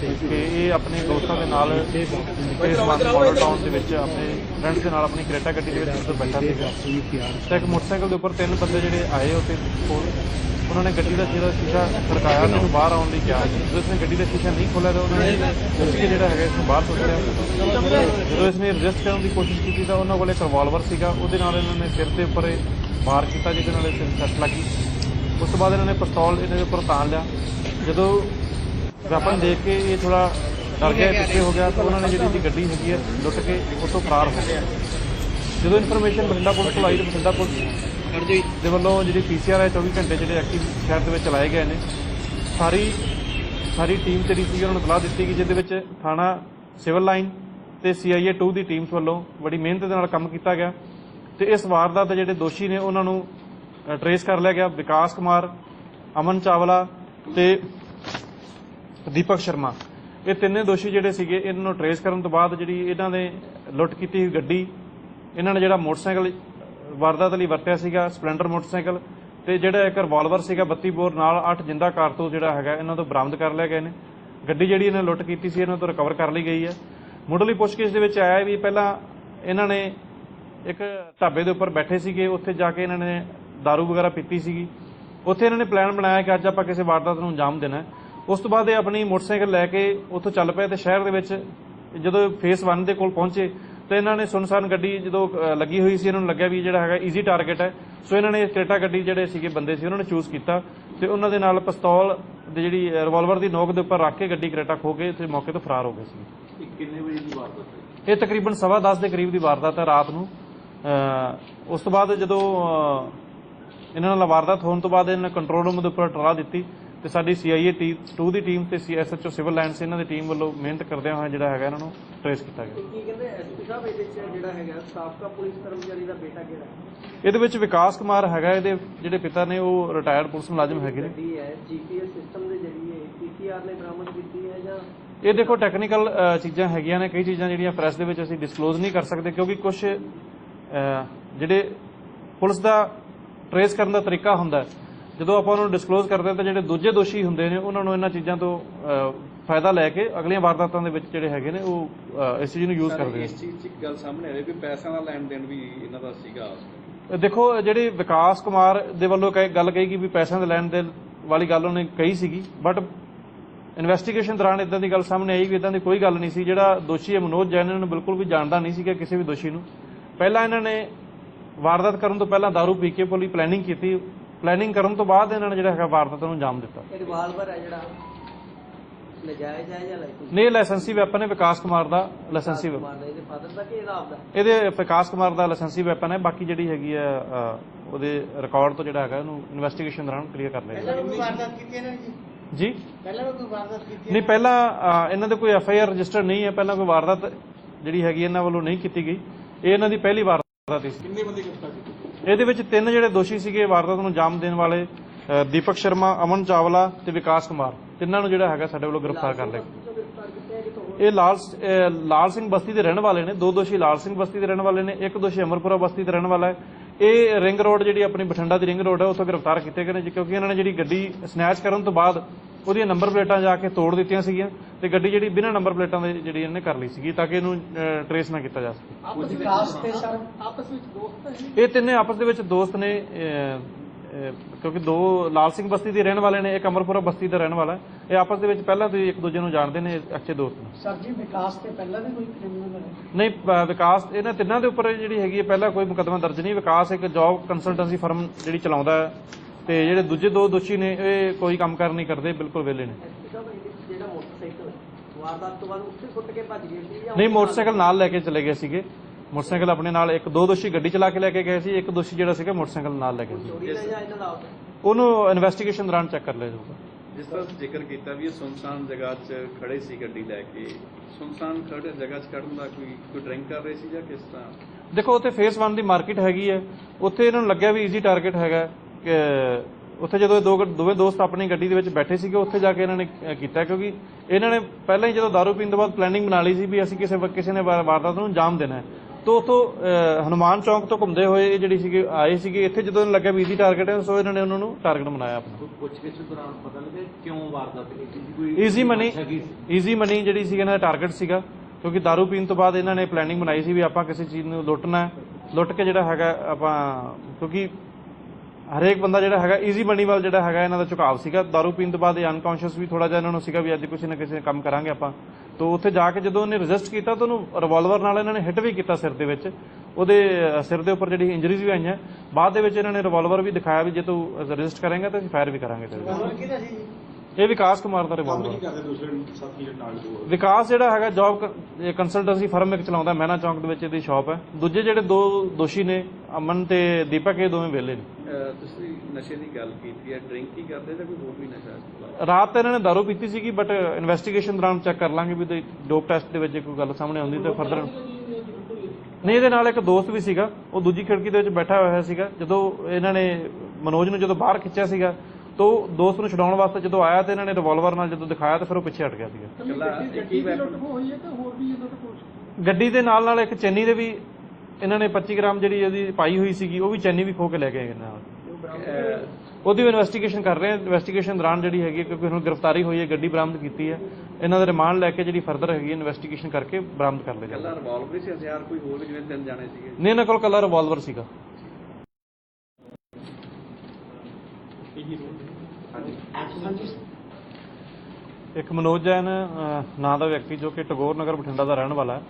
ਕਿ ਇਹ ਆਪਣੇ ਦੋਸਤਾਂ ਦੇ ਨਾਲ ਇਸ ਮਾਡਲ ਟਾਊਨ ਦੇ ਵਿੱਚ ਆਪਣੇ ਫਰੈਂਡਸ ਦੇ ਨਾਲ ਆਪਣੀ ਕਰੇਟਾ ਗੱਡੀ ਦੇ ਵਿੱਚ ਉੱਧਰ ਬੈਠਾ ਸੀਗਾ। ਤਾਂ ਇੱਕ ਮੋਟਰਸਾਈਕਲ ਦੇ ਉੱਪਰ ਤਿੰਨ ਬੰਦੇ ਜਿਹੜੇ ਆਏ ਉੱਥੇ ਕੋਲ, ਉਹਨਾਂ ਨੇ ਗੱਡੀ ਦਾ ਜਿਹੜਾ ਸ਼ੀਸ਼ਾ ਖੜਕਾਇਆ ਉਹਨੂੰ ਬਾਹਰ ਆਉਣ ਲਈ ਕਿਹਾ। ਜਦੋਂ ਇਸਨੇ ਗੱਡੀ ਦਾ ਸ਼ੀਸ਼ਾ ਨਹੀਂ ਖੋਲ੍ਹਿਆ ਤਾਂ ਉਹਨਾਂ ਨੇ ਗੱਡੀ ਜਿਹੜਾ ਹੈਗਾ ਇਸਨੂੰ ਬਾਹਰ ਸੁੱਟ ਲਿਆ। ਜਦੋਂ ਇਸਨੇ ਰਜਿਸਟ ਕਰਨ ਦੀ ਕੋਸ਼ਿਸ਼ ਕੀਤੀ ਤਾਂ ਉਹਨਾਂ ਕੋਲ ਇੱਕ ਰਿਵਾਲਵਰ ਸੀਗਾ, ਉਹਦੇ ਨਾਲ ਇਹਨਾਂ ਨੇ ਸਿਰ ਦੇ ਉੱਪਰ ਇਹ ਵਾਰ ਕੀਤਾ, ਜਿਹਦੇ ਨਾਲ ਇਸ ਨੂੰ ਸੱਟ ਲੱਗੀ। ਉਸ ਤੋਂ ਬਾਅਦ ਇਹਨਾਂ ਨੇ ਪਿਸਤੌਲ ਇਹਦੇ ਉੱਪਰ ਤਾਣ ਲਿਆ। ਜਦੋਂ ਵੈਪਨ ਦੇਖ ਕੇ ਇਹ ਥੋੜਾ ਡਰ ਗਿਆ ਪਿੱਛੇ ਹੋ ਗਿਆ, ਤਾਂ ਉਹਨਾਂ ਨੇ ਜਿਹੜੀ ਇਹਦੀ ਗੱਡੀ ਹੈਗੀ ਹੈ ਲੁੱਟ ਕੇ ਉੱਥੋਂ ਫਰਾਰ ਹੋ ਗਏ। ਜਦੋਂ ਇਨਫੋਰਮੇਸ਼ਨ ਬਠਿੰਡਾ ਪੁਲਿਸ ਕੋਲ ਆਈ, ਤਾਂ ਬਠਿੰਡਾ ਪੁਲਿਸ ਦੇ ਵੱਲੋਂ ਜਿਹੜੀ ਪੀਸੀਆਰ ਹੈ 24 ਘੰਟੇ ਜਿਹੜੇ ਐਕਟਿਵ ਸ਼ਹਿਰ ਦੇ ਵਿੱਚ ਚਲਾਏ ਗਏ ਨੇ। ਸਾਰੀ ਸਾਰੀ ਟੀਮ ਜਿਹੜੀ ਸੀ ਉਹਨਾਂ ਨੂੰ ਸਲਾਹ ਦਿੱਤੀ ਕਿ ਜਿਹਦੇ ਵਿੱਚ ਥਾਣਾ ਸਿਵਲ ਲਾਈਨ ਤੇ ਸੀਆਈਏ 2 ਦੀ ਟੀਮਸ ਵੱਲੋਂ ਬੜੀ ਮਿਹਨਤ ਦੇ ਨਾਲ ਕੰਮ ਕੀਤਾ ਗਿਆ। ਤੇ ਇਸ ਵਾਰਦਾਤ ਦੇ ਜਿਹੜੇ ਦੋਸ਼ੀ ਨੇ, ਉਹਨਾਂ ਨੂੰ ਟਰੇਸ ਕਰ ਲਿਆ ਗਿਆ। ਵਿਕਾਸ ਕੁਮਾਰ, ਅਮਨ ਚਾਵਲਾ ਤੇ ਦੀਪਕ ਸ਼ਰਮਾ। ਇਹ ਤਿੰਨੇ ਦੋਸ਼ੀ ਜਿਹੜੇ ਸੀਗੇ, ਇਹਨਾਂ ਨੂੰ ਟਰੇਸ ਕਰਨ ਤੋਂ ਬਾਅਦ ਜਿਹੜੀ ਇਹਨਾਂ ਨੇ ਲੁੱਟ ਕੀਤੀ ਹੋਈ ਗੱਡੀ, ਇਹਨਾਂ ਨੇ ਜਿਹੜਾ ਮੋਟਰਸਾਈਕਲ ਵਾਰਦਾਤ ਲਈ ਵਰਤਿਆ ਸੀਗਾ, ਸਪਲੈਂਡਰ ਮੋਟਰਸਾਈਕਲ ਤੇ ਜਿਹੜਾ ਇੱਕ ਰਿਵਾਲਵਰ ਸੀਗਾ 32 ਬੋਰ ਨਾਲ 8 ਜਿੰਦਾ ਕਾਰਤੂਸ ਜਿਹੜਾ ਹੈਗਾ, ਇਹਨਾਂ ਤੋਂ ਬਰਾਮਦ ਕਰ ਲਿਆ ਗਏ ਨੇ ਗੱਡੀ ਜਿਹੜੀ ਇਹਨਾਂ ਲੁੱਟ ਕੀਤੀ ਸੀ, ਇਹਨਾਂ ਤੋਂ ਰਿਕਵਰ ਕਰ ਲਈ ਗਈ ਹੈ। ਮੁੱਢਲੀ ਪੁੱਛਗਿੱਛ ਦੇ ਵਿੱਚ ਆਇਆ ਵੀ ਪਹਿਲਾਂ ਇਹਨਾਂ ਨੇ ਇੱਕ ਢਾਬੇ ਦੇ ਉੱਪਰ ਬੈਠੇ ਸੀਗੇ, ਉੱਥੇ ਜਾ ਕੇ ਇਹਨਾਂ ਨੇ दारू ਵਗੈਰਾ ਪੀਤੀ ਸੀਗੀ। ਉੱਥੇ ਇਹਨਾਂ ਨੇ ਪਲਾਨ ਬਣਾਇਆ ਕਿ ਅੱਜ ਆਪਾਂ ਕਿਸੇ ਵਾਰਦਾਤ ਨੂੰ ਅੰਜਾਮ ਦੇਣਾ ਹੈ। ਉਸ ਤੋਂ ਬਾਅਦ ਇਹ ਆਪਣੀ ਮੋਟਰਸਾਈਕਲ ਲੈ ਕੇ ਉੱਥੋਂ ਚੱਲ ਪਏ ਤੇ ਸ਼ਹਿਰ ਦੇ ਵਿੱਚ ਜਦੋਂ ਫੇਸ 1 ਦੇ ਕੋਲ ਪਹੁੰਚੇ ਤੇ ਇਹਨਾਂ ਨੇ ਸੁਨਸਾਨ ਗੱਡੀ ਜਦੋਂ ਲੱਗੀ ਹੋਈ ਸੀ ਇਹਨਾਂ ਨੂੰ ਲੱਗਿਆ ਵੀ ਜਿਹੜਾ ਹੈਗਾ ਈਜ਼ੀ ਟਾਰਗੇਟ ਹੈ। ਸੋ ਇਹਨਾਂ ਨੇ ਕ੍ਰੇਟਾ ਗੱਡੀ ਜਿਹੜੇ ਸੀਗੇ ਬੰਦੇ ਸੀ ਉਹਨਾਂ ਨੇ ਚੂਜ਼ ਕੀਤਾ ਤੇ ਉਹਨਾਂ ਦੇ ਨਾਲ ਪਿਸਤੌਲ ਦੀ ਜਿਹੜੀ ਰਿਵਾਲਵਰ ਦੀ ਨੋਕ ਦੇ ਉੱਪਰ ਰੱਖ ਕੇ ਗੱਡੀ ਕ੍ਰੇਟਾ ਖੋ ਕੇ ਤੇ ਮੌਕੇ ਤੋਂ ਫਰਾਰ ਹੋ ਗਏ ਸੀ। ਕਿੰਨੇ ਵਜੇ ਦੀ ਵਾਰਦਾਤ ਹੈ? ਇਹ ਤਕਰੀਬਨ ਸਵਾ ਦਸ ਦੇ ਕਰੀਬ ਦੀ ਵਾਰਦਾਤ ਹੈ ਰਾਤ ਨੂੰ। ਉਸ ਤੋਂ ਬਾਅਦ ਜਦੋਂ ਇਹਨਾਂ ਨਾਲ ਵਾਰਦਾਤ ਹੋਣ ਤੋਂ ਬਾਅਦ ਇਹਨਾਂ ਕੰਟਰੋਲ ਰੂਮ ਦੇ ਉੱਪਰ ਟਰਾ ਦਿੱਤੀ ਤੇ ਸਾਡੀ ਸੀਆਈਏ ਟੀ 2 ਦੀ ਟੀਮ ਤੇ ਸੀਐਸਐਚਓ ਸਿਵਲ ਲਾਈਨਸ ਇਹਨਾਂ ਦੀ ਟੀਮ ਵੱਲੋਂ ਮਿਹਨਤ ਕਰਦਿਆਂ ਹੋਇਆ ਜਿਹੜਾ ਹੈਗਾ ਇਹਨਾਂ ਨੂੰ ਟ੍ਰੇਸ ਕੀਤਾ ਗਿਆ। ਕੀ ਕਹਿੰਦੇ ਐਸਪੀ ਸਾਹਿਬ ਇਹਦੇ ਚ ਜਿਹੜਾ ਹੈਗਾ ਸਾਬਕਾ ਪੁਲਿਸ ਕਰਮਚਾਰੀ ਦਾ ਬੇਟਾ ਕਿਹੜਾ? ਇਹਦੇ ਵਿੱਚ ਵਿਕਾਸ ਕੁਮਾਰ ਹੈਗਾ ਇਹਦੇ ਜਿਹੜੇ ਪਿਤਾ ਨੇ ਉਹ ਰਿਟਾਇਰਡ ਪੁਲਿਸ ਮੁਲਾਜ਼ਮ ਹੈਗੇ ਨੇ। ਜੀਪੀਐਸ ਸਿਸਟਮ ਦੇ ਜ਼ਰੀਏ ਪੀਸੀਆਰ ਨੇ ਬਰਾਮਦ ਕੀਤੀ ਹੈ ਜਾਂ? ਇਹ ਦੇਖੋ ਟੈਕਨੀਕਲ ਚੀਜ਼ਾਂ ਹੈਗੀਆਂ ਨੇ ਕਈ ਚੀਜ਼ਾਂ ਜਿਹੜੀਆਂ ਪ੍ਰੈਸ ਦੇ ਵਿੱਚ ਅਸੀਂ ਡਿਸਕਲੋਜ਼ ਨਹੀਂ ਕਰ ਸਕਦੇ ਕਿਉਂਕਿ ਕੁਝ ਜਿਹੜੇ ਪੁਲਿਸ ਦਾ ਟਰੇਸ ਕਰਨ ਦਾ ਤਰੀਕਾ ਹੁੰਦਾ ਹੈ ਜਦੋਂ ਆਪਾਂ ਉਹਨੂੰ ਡਿਸਕਲੋਜ਼ ਕਰਦੇ ਹਾਂ ਤਾਂ ਜਿਹੜੇ ਦੂਜੇ ਦੋਸ਼ੀ ਹੁੰਦੇ ਨੇ ਉਹਨਾਂ ਨੂੰ ਇਹਨਾਂ ਚੀਜ਼ਾਂ ਤੋਂ ਫਾਇਦਾ ਲੈ ਕੇ ਅਗਲੀਆਂ ਵਾਰਦਾਤਾਂ ਦੇ ਵਿੱਚ ਜਿਹੜੇ ਹੈਗੇ ਨੇ ਉਹ ਇਸ ਚੀਜ਼ ਨੂੰ ਯੂਜ਼ ਕਰਦੇ ਨੇ। ਇਸ ਚੀਜ਼ 'ਚ ਇੱਕ ਗੱਲ ਸਾਹਮਣੇ ਆ ਰਹੀ ਵੀ ਪੈਸਿਆਂ ਦਾ ਲੈਣ ਦੇਣ ਵੀ ਇਹਨਾਂ ਦਾ ਸੀਗਾ ਦੇਖੋ ਜਿਹੜੀ ਵਿਕਾਸ ਕੁਮਾਰ ਦੇ ਵੱਲੋਂ ਕਹੇ ਗੱਲ ਕਹੀ ਕਿ ਵੀ ਪੈਸਿਆਂ ਦੇ ਲੈਣ ਦੇ ਵਾਲੀ ਗੱਲ ਉਹਨੇ ਕਹੀ ਸੀਗੀ ਬਟ ਇਨਵੈਸਟੀਗੇਸ਼ਨ ਦੌਰਾਨ ਇਦਾਂ ਦੀ ਗੱਲ ਸਾਹਮਣੇ ਆਈ ਵੀ ਇਦਾਂ ਦੀ ਕੋਈ ਗੱਲ ਨਹੀਂ ਸੀ। ਜਿਹੜਾ ਦੋਸ਼ੀ ਹੈ ਮਨੋਜ ਜੈਨ ਇਹਨਾਂ ਨੂੰ ਬਿਲਕੁਲ ਵੀ ਜਾਣਦਾ ਨਹੀਂ ਸੀਗਾ ਕਿਸੇ ਵੀ ਦੋਸ਼ੀ ਨੂੰ। ਪਹਿਲਾਂ ਇਹਨਾਂ ਨੇ ਵਾਰਦਾਤ ਕਰਨ ਤੋਂ ਪਹਿਲਾਂ दारू ਪੀ ਕੇ ਪੂਰੀ ਪਲੈਨਿੰਗ ਕੀਤੀ। ਪਲੈਨਿੰਗ ਕਰਨ ਤੋਂ ਬਾਅਦ ਇਹਨਾਂ ਨੇ ਜਿਹੜਾ ਹੈਗਾ ਵਾਰਦਾਤ ਨੂੰ ਅੰਜਾਮ ਦਿੱਤਾ। ਇਹ ਰਿਵਾਲਵਰ ਹੈ ਜਿਹੜਾ ਨਜਾਇਜ਼ ਹੈ ਜਾਂ ਲਾਇਸੈਂਸ ਨਹੀਂ ਇਹ ਲਾਇਸੈਂਸੀ ਵੈਪਨ ਹੈ ਵਿਕਾਸ ਕੁਮਾਰ ਦਾ ਲਾਇਸੈਂਸੀ ਵੈਪਨ ਮਾਰਦਾ ਇਹਦੇ ਫਾਦਰ ਦਾ ਕਿ ਇਹਦਾ ਆਪਦਾ ਇਹਦੇ ਵਿਕਾਸ ਕੁਮਾਰ ਦਾ ਲਾਇਸੈਂਸੀ ਵੈਪਨ ਹੈ ਬਾਕੀ ਜਿਹੜੀ ਹੈਗੀ ਹੈ ਅ, ਉਹਦੇ ਰਿਕਾਰਡ ਤੋਂ ਜਿਹੜਾ ਹੈਗਾ ਉਹਨੂੰ ਇਨਵੈਸਟੀਗੇਸ਼ਨ ਦੌਰਾਨ ਕਲੀਅਰ ਕਰ ਲਿਆ। ਕੋਈ ਵਾਰਦਾਤ ਕੀਤੀ ਇਹਨਾਂ ਨੇ ਜੀ? ਜੀ? ਪਹਿਲਾਂ ਵੀ ਕੋਈ ਵਾਰਦਾਤ ਕੀਤੀ ਨਹੀਂ ਪਹਿਲਾਂ ਅ, ਇਹਨਾਂ ਦੇ ਕੋਈ ਐਫ ਆਈ ਆਰ ਰਜਿਸਟਰ ਨਹੀਂ ਹੈ ਪਹਿਲਾਂ ਕੋਈ ਵਾਰਦਾਤ ਜਿਹੜੀ ਹੈਗੀ ਇਹਨਾਂ ਵੱਲੋਂ ਨਹੀਂ ਕੀਤੀ ਗਈ। ਇਹ ਇਹਨਾਂ ਦੀ ਪਹਿਲੀ ਵਾਰਦਾਤ ਸੀ। ਕਿੰਨੇ ਬੰਦੇ ਗ੍ਰਿਫਤਾਰ ਕੀਤੇ? ਇਹਦੇ ਵਿੱਚ ਤਿੰਨ ਜਿਹੜੇ ਦੋਸ਼ੀ ਸੀਗੇ ਵਾਰਦਾਤ ਨੂੰ ਜਾਮ ਦੇਣ ਵਾਲੇ ਅ, ਦੀਪਕ ਸ਼ਰਮਾ ਅਮਨ ਚਾਵਲਾ ਤੇ ਵਿਕਾਸ ਕੁਮਾਰ। ਤਿੰਨਾਂ ਨੂੰ ਜਿਹੜਾ ਹੈਗਾ ਸਾਡੇ ਵੱਲੋਂ ਗ੍ਰਿਫਤਾਰ ਕਰ ਲਿਆ ਇਹ ਲਾਲ ਅਹ ਲਾਲ ਸਿੰਘ ਬਸਤੀ ਦੇ ਰਹਿਣ ਵਾਲੇ ਨੇ। ਦੋ ਦੋਸ਼ੀ ਲਾਲ ਸਿੰਘ ਬਸਤੀ ਦੇ ਰਹਿਣ ਵਾਲੇ ਨੇ ਇੱਕ ਦੋਸ਼ੀ ਅਮਰਪੁਰਾ ਬਸਤੀ ਦਾ ਰਹਿਣ ਵਾਲਾ ਹੈ। ਇਹ ਰਿੰਗ ਰੋਡ ਜਿਹੜੀ ਆਪਣੀ ਬਠਿੰਡਾ ਦੀ ਰਿੰਗ ਰੋਡ ਹੈ ਉੱਥੋਂ ਗ੍ਰਿਫਤਾਰ ਕੀਤੇ ਗਏ ਨੇ ਜੀ, ਕਿਉਂਕਿ ਇਹਨਾਂ ਨੇ ਜਿਹੜੀ ਗੱਡੀ ਸਨੈਚ ਕਰਨ ਤੋਂ ਬਾਅਦ ਉਹਦੀਆਂ ਨੰਬਰ ਪਲੇਟਾਂ ਜਾ ਕੇ ਤੋੜ ਦਿੱਤੀਆਂ ਸੀਗੀਆਂ। ਤੇ ਗੱਡੀ ਜਿਹੜੀ ਬਿਨਾਂ ਨੰਬਰ ਪਲੇਟਾਂ ਦੇ ਜਿਹੜੀ ਇਹਨੇ ਕਰ ਲਈ ਸੀਗੀ ਤਾਂ ਕਿ ਇਹਨੂੰ ਟਰੇਸ ਨਾ ਕੀਤਾ ਜਾ ਸਕੇ। ਆਪਸ ਵਿਕਾਸ ਤੇ ਸਰ ਆਪਸ ਵਿੱਚ ਦੋਸਤ ਹੈ ਇਹ ਤਿੰਨੇ ਆਪਸ ਦੇ ਵਿੱਚ ਦੋਸਤ ਨੇ ਕਿਉਂਕਿ ਦੋ ਲਾਲ ਸਿੰਘ ਬਸਤੀ ਦੇ ਰਹਿਣ ਵਾਲੇ ਨੇ ਇੱਕ ਅਮਰਪੁਰਾ ਬਸਤੀ ਦਾ ਰਹਿਣ ਵਾਲਾ ਹੈ। ਇਹ ਆਪਸ ਦੇ ਵਿੱਚ ਪਹਿਲਾਂ ਤੋਂ ਇੱਕ ਦੂਜੇ ਨੂੰ ਜਾਣਦੇ ਨੇ ਅੱਛੇ ਦੋਸਤ ਨੇ। ਸਰ ਜੀ ਵਿਕਾਸ ਤੇ ਪਹਿਲਾਂ ਵੀ ਕੋਈ ਕ੍ਰਿਮੀਨਲ ਹੈ? ਨਹੀਂ ਵਿਕਾਸ ਇਹਨਾਂ ਤਿੰਨਾਂ ਦੇ ਉੱਪਰ ਜਿਹੜੀ ਹੈਗੀ ਹੈ ਪਹਿਲਾਂ ਕੋਈ ਮੁਕੱਦਮਾ ਦਰਜ ਨਹੀਂ। ਵਿਕਾਸ ਇੱਕ ਜੌਬ ਕੰਸਲਟੈਂਸੀ ਫਰਮ ਜਿਹੜੀ ਚਲਾਉਂਦਾ ਹੈ ਤੇ ਜਿਹੜੇ ਦੂਜੇ ਦੋ ਦੋਸ਼ੀ ਨੇ ਇਹ ਕੋਈ ਕੰਮ ਕਰ ਨਹੀਂ ਕਰਦੇ ਬਿਲਕੁਲ ਵਿਹਲੇ ਨੇ ਐਸਪੀ ਸਾਹਿਬ ਇਹਦੇ ਵਿੱਚ ਜਿਹੜਾ ਮੋਟਰਸਾਈਕਲ ਹੈ, ਵਾਰਦਾਤ ਤੋਂ ਬਾਅਦ ਉੱਥੇ ਸੁੱਟ ਕੇ ਭੱਜ ਗਏ ਸੀ ਜਾਂ ਨਹੀਂ ਮੋਟਰਸਾਈਕਲ ਨਾਲ ਲੈ ਕੇ ਚਲੇ ਗਏ ਸੀਗੇ। ਮੋਟਰਸਾਈਕਲ ਆਪਣੇ ਨਾਲ ਇੱਕ ਦੋ ਦੋਸ਼ੀ ਗੱਡੀ ਚਲਾ ਕੇ ਲੈ ਕੇ ਗਏ ਸੀ ਇੱਕ ਦੋਸ਼ੀ ਜਿਹੜਾ ਸੀਗਾ ਮੋਟਰਸਾਈਕਲ ਨਾਲ ਲੈ ਕੇ ਸੀ। ਚੋਰੀ ਦਾ ਜਾਂ ਇਹਨਾਂ ਦਾ ਆਪਦਾ ਉਹਨੂੰ ਇਨਵੈਸਟੀਗੇਸ਼ਨ ਦੌਰਾਨ ਚੈੱਕ ਕਰ ਲਿਆ ਜਾਊਗਾ। ਜਿਸ ਤਰ੍ਹਾਂ ਤੁਸੀਂ ਜ਼ਿਕਰ ਕੀਤਾ ਵੀ ਇਹ ਸੁਨਸਾਨ ਜਗ੍ਹਾ 'ਚ ਖੜੇ ਸੀ ਗੱਡੀ ਲੈ ਕੇ ਸੁਨਸਾਨ ਖੜੇ ਜਗ੍ਹਾ 'ਚ ਖੜਨ ਦਾ ਕੋਈ ਕੋਈ ਡਰਿੰਕ ਕਰ ਰਹੇ ਸੀ ਜਾਂ ਕਿਸ ਤਰ੍ਹਾਂ? ਦੇਖੋ ਉੱਥੇ ਫੇਸ 1 ਦੀ ਮਾਰਕੀਟ ਹੈਗੀ ਹੈ। ਉੱਥੇ ਇਹਨਾਂ ਨੂੰ ਲੱਗਿਆ ਵੀ ਈਜ਼ੀ ਟਾਰਗੇਟ ਹੈਗਾ ਕਿ ਉੱਥੇ ਜਦੋਂ ਇਹ ਦੋ ਦੋਵੇਂ ਦੋਸਤ ਆਪਣੀ ਗੱਡੀ ਦੇ ਵਿੱਚ ਬੈਠੇ ਸੀਗੇ ਉੱਥੇ ਜਾ ਕੇ ਇਹਨਾਂ ਨੇ ਕੀਤਾ ਕਿਉਂਕਿ ਇਹਨਾਂ ਨੇ ਪਹਿਲਾਂ ਹੀ ਜਦੋਂ ਦਾਰੂ ਪੀਣ ਤੋਂ ਬਾਅਦ ਪਲੈਨਿੰਗ ਬਣਾ ਲਈ ਸੀ ਵੀ ਅਸੀਂ ਕਿਸੇ ਕਿਸੇ ਨੇ ਵਾਰ- ਵਾਰਦਾਤ ਨੂੰ ਅੰਜਾਮ ਦੇਣਾ ਹੈ। ਤੋਂ ਉਥੋਂ ਹਨੂਮਾਨ ਚੌਂਕ ਤੋਂ ਘੁੰਮਦੇ ਹੋਏ ਇਹ ਜਿਹੜੀ ਸੀਗੇ ਆਏ ਸੀਗੇ ਇੱਥੇ ਜਦੋਂ ਇਹਨਾਂ ਲੱਗਿਆ ਵੀ ਈਜ਼ੀ ਟਾਰਗੇਟ ਹੈ ਸੋ ਇਹਨਾਂ ਨੇ ਉਹਨਾਂ ਨੂੰ ਟਾਰਗੇਟ ਬਣਾਇਆ ਆਪਣਾ। ਪੁੱਛ ਕੇ ਦੌਰਾਨ ਪਤਾ ਲੱਗੇ ਕਿਉਂ ਵਾਰਦਾਤ ਕੀਤੀ ਸੀ ਕੋਈ ਈਜ਼ੀ ਮਨੀ? ਈਜ਼ੀ ਮਨੀ ਜਿਹੜੀ ਸੀ ਇਹਨਾਂ ਦਾ ਟਾਰਗੇਟ ਸੀਗਾ ਕਿਉਂਕਿ दारू ਪੀਣ ਤੋਂ ਬਾਅਦ ਇਹਨਾਂ ਨੇ ਪਲੈਨਿੰਗ ਬਣਾਈ ਸੀ ਵੀ ਆਪਾਂ ਕਿਸੇ ਚੀਜ਼ ਨੂੰ ਲੁੱਟਣਾ ਲੁੱਟ ਕੇ ਜਿਹੜਾ ਹੈਗਾ ਆਪਾਂ ਕਿਉਂਕਿ ਹਰੇਕ ਬੰਦਾ ਜਿਹੜਾ ਹੈਗਾ ਈਜ਼ੀ ਬਣੀ ਵੱਲ ਜਿਹੜਾ ਹੈਗਾ ਇਹਨਾਂ ਦਾ ਝੁਕਾਵ ਸੀਗਾ। दारू ਪੀਣ ਤੋਂ ਬਾਅਦ ਇਹ ਅਨਕੌਂਸ਼ੀਅਸ ਵੀ ਥੋੜਾ ਜਿਹਾ ਇਹਨਾਂ ਨੂੰ ਸੀਗਾ ਵੀ ਅੱਜ ਕਿਸੇ ਨਾ ਕਿਸੇ ਕੰਮ ਕਰਾਂਗੇ ਆਪਾਂ। ਤੋਂ ਉੱਥੇ ਜਾ ਕੇ ਜਦੋਂ ਉਹਨੇ ਰੈਜ਼ਿਸਟ ਕੀਤਾ ਤਾਂ ਉਹਨੂੰ ਰਿਵਾਲਵਰ ਨਾਲ ਇਹਨਾਂ ਨੇ ਹਿੱਟ ਵੀ ਕੀਤਾ ਸਿਰ ਦੇ ਵਿੱਚ। ਉਹਦੇ ਸਿਰ ਦੇ ਉੱਪਰ ਜਿਹੜੀ ਇੰਜਰੀਜ਼ ਵੀ ਆਈਆਂ। ਬਾਅਦ ਦੇ ਵਿੱਚ ਇਹਨਾਂ ਨੇ ਰਿਵਾਲਵਰ ਵੀ ਦਿਖਾਇਆ ਵੀ ਜੇ ਤੂੰ ਰੈਜ਼ਿਸਟ ਕਰੇਂਗਾ ਤਾਂ ਅਸੀਂ ਫਾਇਰ ਵੀ ਕਰਾਂਗੇ ਤੇਰੇ ਤੇ। ਇਹ ਵਿਕਾਸ ਕੁਮਾਰ ਦਾ ਰਿਵਾਲਵਰ। ਕਰਦੇ ਦੂਸਰੇ ਸਾਥੀ ਦੇ ਨਾਲ ਜੋ ਵਿਕਾਸ ਜਿਹੜਾ ਹੈਗਾ ਜੌਬ ਕੰਸਲਟੈਂਸੀ ਫਰਮ ਇੱਕ ਚਲਾਉਂਦਾ ਮਹਿਨਾ ਚੌਂਕ ਦੇ ਵਿੱਚ ਇਹਦੀ ਸ਼ਾਪ ਹੈ। ਦੂਜੇ ਜਿਹੜੇ ਦੋ ਦੋਸ਼ੀ ਨੇ ਅਮਨ ਤੇ ਦੀਪਕ ਇਹ ਦੋਵੇਂ ਵਿਹਲੇ ਨੇ। ਅਹ ਤੁਸੀਂ ਨਸ਼ੇ ਦੀ ਗੱਲ ਕੀਤੀ ਹੈ ਡਰਿੰਕ ਹੀ ਕਰਦੇ ਜਾਂ ਕੋਈ ਹੋਰ ਵੀ ਨਸ਼ਾ? ਰਾਤ ਤਾਂ ਇਹਨਾਂ ਨੇ ਦਾਰੂ ਪੀਤੀ ਸੀਗੀ ਬਟ ਇਨਵੈਸਟੀਗੇਸ਼ਨ ਦੌਰਾਨ ਚੈੱਕ ਕਰ ਲਾਂਗੇ ਵੀ ਡੋਪ ਟੈਸਟ ਦੇ ਵਿੱਚ ਜੇ ਕੋਈ ਗੱਲ ਸਾਹਮਣੇ ਆਉਂਦੀ ਤਾਂ ਫਰਦਰ ਨਹੀਂ ਇਹਦੇ ਨਾਲ ਇੱਕ ਦੋਸਤ ਵੀ ਸੀਗਾ ਉਹ ਦੂਜੀ ਖਿੜਕੀ ਦੇ ਵਿੱਚ ਬੈਠਾ ਹੋਇਆ ਸੀਗਾ। ਜਦੋਂ ਇਹਨਾਂ ਨੇ ਮਨੋਜ ਨੂੰ ਜਦੋਂ ਬਾਹਰ ਖਿੱਚਿਆ ਸੀਗਾ ਤਾਂ ਦੋਸਤ ਨੂੰ ਛਡਾਉਣ ਵਾਸਤੇ ਜਦੋਂ ਆਇਆ ਤੇ ਇਹਨਾਂ ਨੇ ਰਿਵਾਲਵਰ ਨਾਲ ਜਦੋਂ ਦਿਖਾਇਆ ਤਾਂ ਫਿਰ ਉਹ ਪਿੱਛੇ ਹਟ ਗਿਆ ਸੀਗਾ। ਇਕੱਲਾ ਇੱਕ ਹੀ ਵੈਪਨ ਗੱਡੀ ਦੇ ਨਾਲ ਨਾਲ ਇੱਕ ਚੈਨੀ ਦੇ ਵੀ ਇਹਨਾਂ ਨੇ 25 ਗ੍ਰਾਮ ਜਿਹੜੀ ਉਹਦੀ ਪਾਈ ਹੋਈ ਸੀਗੀ ਉਹ ਵੀ ਚੈਨੀ ਵੀ ਖੋ ਕੇ ਲੈ ਗਏ ਨਾਲ। ਉਹਦੀ ਇਨਵੈਸਟੀਗੇਸ਼ਨ ਕਰ ਰਹੇ ਹਾਂ ਇਨਵੈਸਟੀਗੇਸ਼ਨ ਦੌਰਾਨ ਜਿਹੜੀ ਹੈਗੀ ਕਿਉਂਕਿ ਹੁਣ ਗ੍ਰਿਫਤਾਰੀ ਹੋਈ ਹੈ ਗੱਡੀ ਬਰਾਮਦ ਕੀਤੀ ਹੈ। ਇਹਨਾਂ ਦਾ ਰਿਮਾਂਡ ਲੈ ਕੇ ਜਿਹੜੀ ਫਰਦਰ ਹੈਗੀ ਇਨਵੈਸਟੀਗੇਸ਼ਨ ਕਰਕੇ ਬਰਾਮਦ ਕਰ ਲਿਆ ਇਕੱਲਾ ਜਾਏਗਾ ਰਿਵਾਲਵਰ ਸੀ ਹਥਿਆਰ ਕੋਈ ਹੋਰ ਵੀ ਜਿਵੇਂ ਤਿੰਨ ਜਾਣੇ ਸੀਗੇ। ਨੇ ਇਹਨਾਂ ਕੋਲ ਕੱਲਾ ਰਿਵਾਲਵਰ ਸੀਗਾ। ਇੱਕ ਮਨੋਜ ਜੈਨ ਨਾਂ ਦਾ ਵਿਅਕਤੀ ਜੋ ਕਿ ਟਗੋਰ ਨਗਰ ਬਠਿੰਡਾ ਦਾ ਰਹਿਣ ਵਾਲਾ ਹੈ।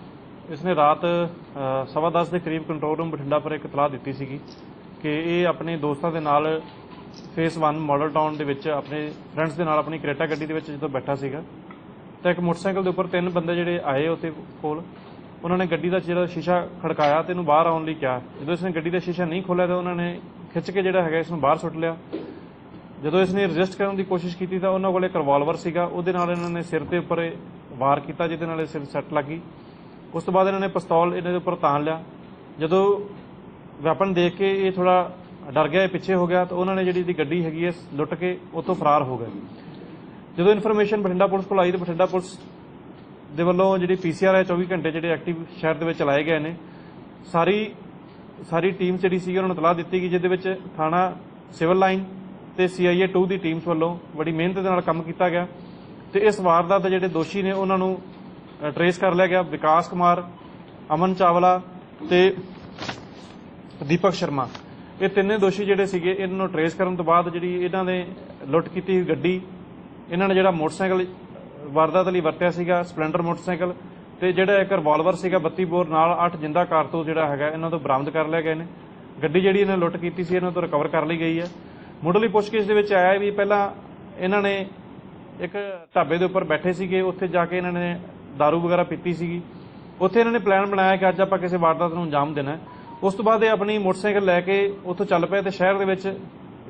ਇਸਨੇ ਰਾਤ ਅ, ਸਵਾ ਦਸ ਦੇ ਕਰੀਬ ਕੰਟਰੋਲ ਰੂਮ ਬਠਿੰਡਾ ਪਰ ਇੱਕ ਇਤਲਾਹ ਦਿੱਤੀ ਸੀਗੀ ਕਿ ਇਹ ਆਪਣੇ ਦੋਸਤਾਂ ਦੇ ਨਾਲ ਫੇਸ 1 ਮਾਡਲ ਟਾਊਨ ਦੇ ਵਿੱਚ ਆਪਣੇ ਫਰੈਂਡਸ ਦੇ ਨਾਲ ਆਪਣੀ ਕਰੇਟਾ ਗੱਡੀ ਦੇ ਵਿੱਚ ਜਦੋਂ ਬੈਠਾ ਸੀਗਾ। ਤਾਂ ਇੱਕ ਮੋਟਰਸਾਈਕਲ ਦੇ ਉੱਪਰ ਤਿੰਨ ਬੰਦੇ ਜਿਹੜੇ ਆਏ ਉੱਥੇ ਕੋਲ। ਉਹਨਾਂ ਨੇ ਗੱਡੀ ਦਾ ਜਿਹੜਾ ਸ਼ੀਸ਼ਾ ਖੜਕਾਇਆ ਤੇ ਇਹਨੂੰ ਬਾਹਰ ਆਉਣ ਲਈ ਕਿਹਾ। ਜਦੋਂ ਇਸਨੇ ਗੱਡੀ ਦਾ ਸ਼ੀਸ਼ਾ ਨਹੀਂ ਖੋਲ੍ਹਿਆ ਤਾਂ ਉਹਨਾਂ ਨੇ ਖਿੱਚ ਕੇ ਜਿਹੜਾ ਹੈਗਾ ਇਸ ਨੂੰ ਬਾਹਰ ਸੁੱਟ ਲਿਆ। ਜਦੋਂ ਇਸ ਨੇ ਰਜਿਸਟ ਕਰਨ ਦੀ ਕੋਸ਼ਿਸ਼ ਕੀਤੀ ਤਾਂ ਉਹਨਾਂ ਕੋਲ ਇੱਕ ਰਿਵਾਲਵਰ ਸੀਗਾ। ਉਹਦੇ ਨਾਲ ਇਹਨਾਂ ਨੇ ਸਿਰ ਦੇ ਉੱਪਰ ਇਹ ਵਾਰ ਕੀਤਾ, ਜਿਹਦੇ ਨਾਲ ਇਹ ਸਿਰ ਸੱਟ ਲੱਗੀ ਉਸ ਤੋਂ ਬਾਅਦ ਇਹਨਾਂ ਨੇ ਪਿਸਤੌਲ ਇਹਨਾਂ ਦੇ ਉੱਪਰ ਤਾਣ ਲਿਆ। ਜਦੋਂ ਵੈਪਨ ਦੇਖ ਕੇ ਇਹ ਥੋੜਾ ਡਰ ਗਿਆ, ਇਹ ਪਿੱਛੇ ਹੋ ਗਿਆ, ਤਾਂ ਉਹਨਾਂ ਨੇ ਜਿਹੜੀ ਇਹਦੀ ਗੱਡੀ ਹੈਗੀ ਹੈ, ਲੁੱਟ ਕੇ ਉੱਥੋਂ ਫਰਾਰ ਹੋ ਗਏ। ਜਦੋਂ ਇਨਫੋਰਮੇਸ਼ਨ ਬਠਿੰਡਾ ਪੁਲਿਸ ਕੋਲ ਆਈ ਤਾਂ ਬਠਿੰਡਾ ਪੁਲਿਸ ਦੇ ਵੱਲੋਂ ਜਿਹੜੀ ਪੀਸੀਆਰ ਹੈ 24 ਘੰਟੇ ਜਿਹੜੇ ਐਕਟਿਵ ਸ਼ਹਿਰ ਦੇ ਵਿੱਚ ਚਲਾਏ ਗਏ ਨੇ। ਸਾਰੀ ਸਾਰੀ ਟੀਮ ਜਿਹੜੀ ਸੀ ਉਹਨਾਂ ਨੂੰ ਤਲਾਹ ਦਿੱਤੀ ਗਈ, ਜਿਹਦੇ ਵਿੱਚ ਥਾਣਾ ਸਿਵਲ ਲਾਈਨ ਤੇ ਸੀਆਈਏ 2 ਦੀ ਟੀਮਸ ਵੱਲੋਂ ਬੜੀ ਮਿਹਨਤ ਦੇ ਨਾਲ ਕੰਮ ਕੀਤਾ ਗਿਆ ਤੇ ਇਸ ਵਾਰਦਾਤ ਦੇ ਜਿਹੜੇ ਦੋਸ਼ੀ ਨੇ, ਉਹਨਾਂ ਨੂੰ ਟਰੇਸ ਕਰ ਲਿਆ ਗਿਆ ਵਿਕਾਸ ਕੁਮਾਰ, ਅਮਨ ਚਾਵਲਾ ਤੇ ਦੀਪਕ ਸ਼ਰਮਾ। ਇਹ ਤਿੰਨੇ ਦੋਸ਼ੀ ਜਿਹੜੇ ਸੀਗੇ, ਇਹਨਾਂ ਨੂੰ ਟਰੇਸ ਕਰਨ ਤੋਂ ਬਾਅਦ ਜਿਹੜੀ ਇਹਨਾਂ ਨੇ ਲੁੱਟ ਕੀਤੀ ਹੋਈ ਗੱਡੀ, ਇਹਨਾਂ ਨੇ ਜਿਹੜਾ ਮੋਟਰਸਾਈਕਲ ਵਾਰਦਾਤ ਲਈ ਵਰਤਿਆ ਸੀਗਾ, ਸਪਲੈਂਡਰ ਮੋਟਰਸਾਈਕਲ ਤੇ ਜਿਹੜਾ ਇੱਕ ਰਿਵਾਲਵਰ ਸੀਗਾ 32 ਬੋਰ ਨਾਲ 8 ਜਿੰਦਾ ਕਾਰਤੂਸ ਜਿਹੜਾ ਹੈਗਾ, ਇਹਨਾਂ ਤੋਂ ਬਰਾਮਦ ਕਰ ਲਿਆ ਗਏ ਨੇ। ਗੱਡੀ ਜਿਹੜੀ ਇਹਨਾਂ ਲੁੱਟ ਕੀਤੀ ਸੀ, ਇਹਨਾਂ ਤੋਂ ਰਿਕਵਰ ਕਰ ਲਈ ਗਈ ਹੈ। ਮੁੱਢਲੀ ਪੁੱਛਗਿੱਛ ਦੇ ਵਿੱਚ ਆਇਆ ਵੀ ਪਹਿਲਾਂ ਇਹਨਾਂ ਨੇ ਇੱਕ ਢਾਬੇ ਦੇ ਉੱਪਰ ਬੈਠੇ ਸੀਗੇ, ਉੱਥੇ ਜਾ ਕੇ ਇਹਨਾਂ ਨੇ दारू ਵਗੈਰਾ ਪੀਤੀ ਸੀਗੀ। ਉੱਥੇ ਇਹਨਾਂ ਨੇ ਪਲਾਨ ਬਣਾਇਆ ਕਿ ਅੱਜ ਆਪਾਂ ਕਿਸੇ ਵਾਰਦਾਤ ਨੂੰ ਅੰਜਾਮ ਦੇਣਾ ਉਸ ਤੋਂ ਬਾਅਦ ਇਹ ਆਪਣੀ ਮੋਟਰਸਾਈਕਲ ਲੈ ਕੇ ਉੱਥੋਂ ਚੱਲ ਪਏ ਤੇ ਸ਼ਹਿਰ ਦੇ ਵਿੱਚ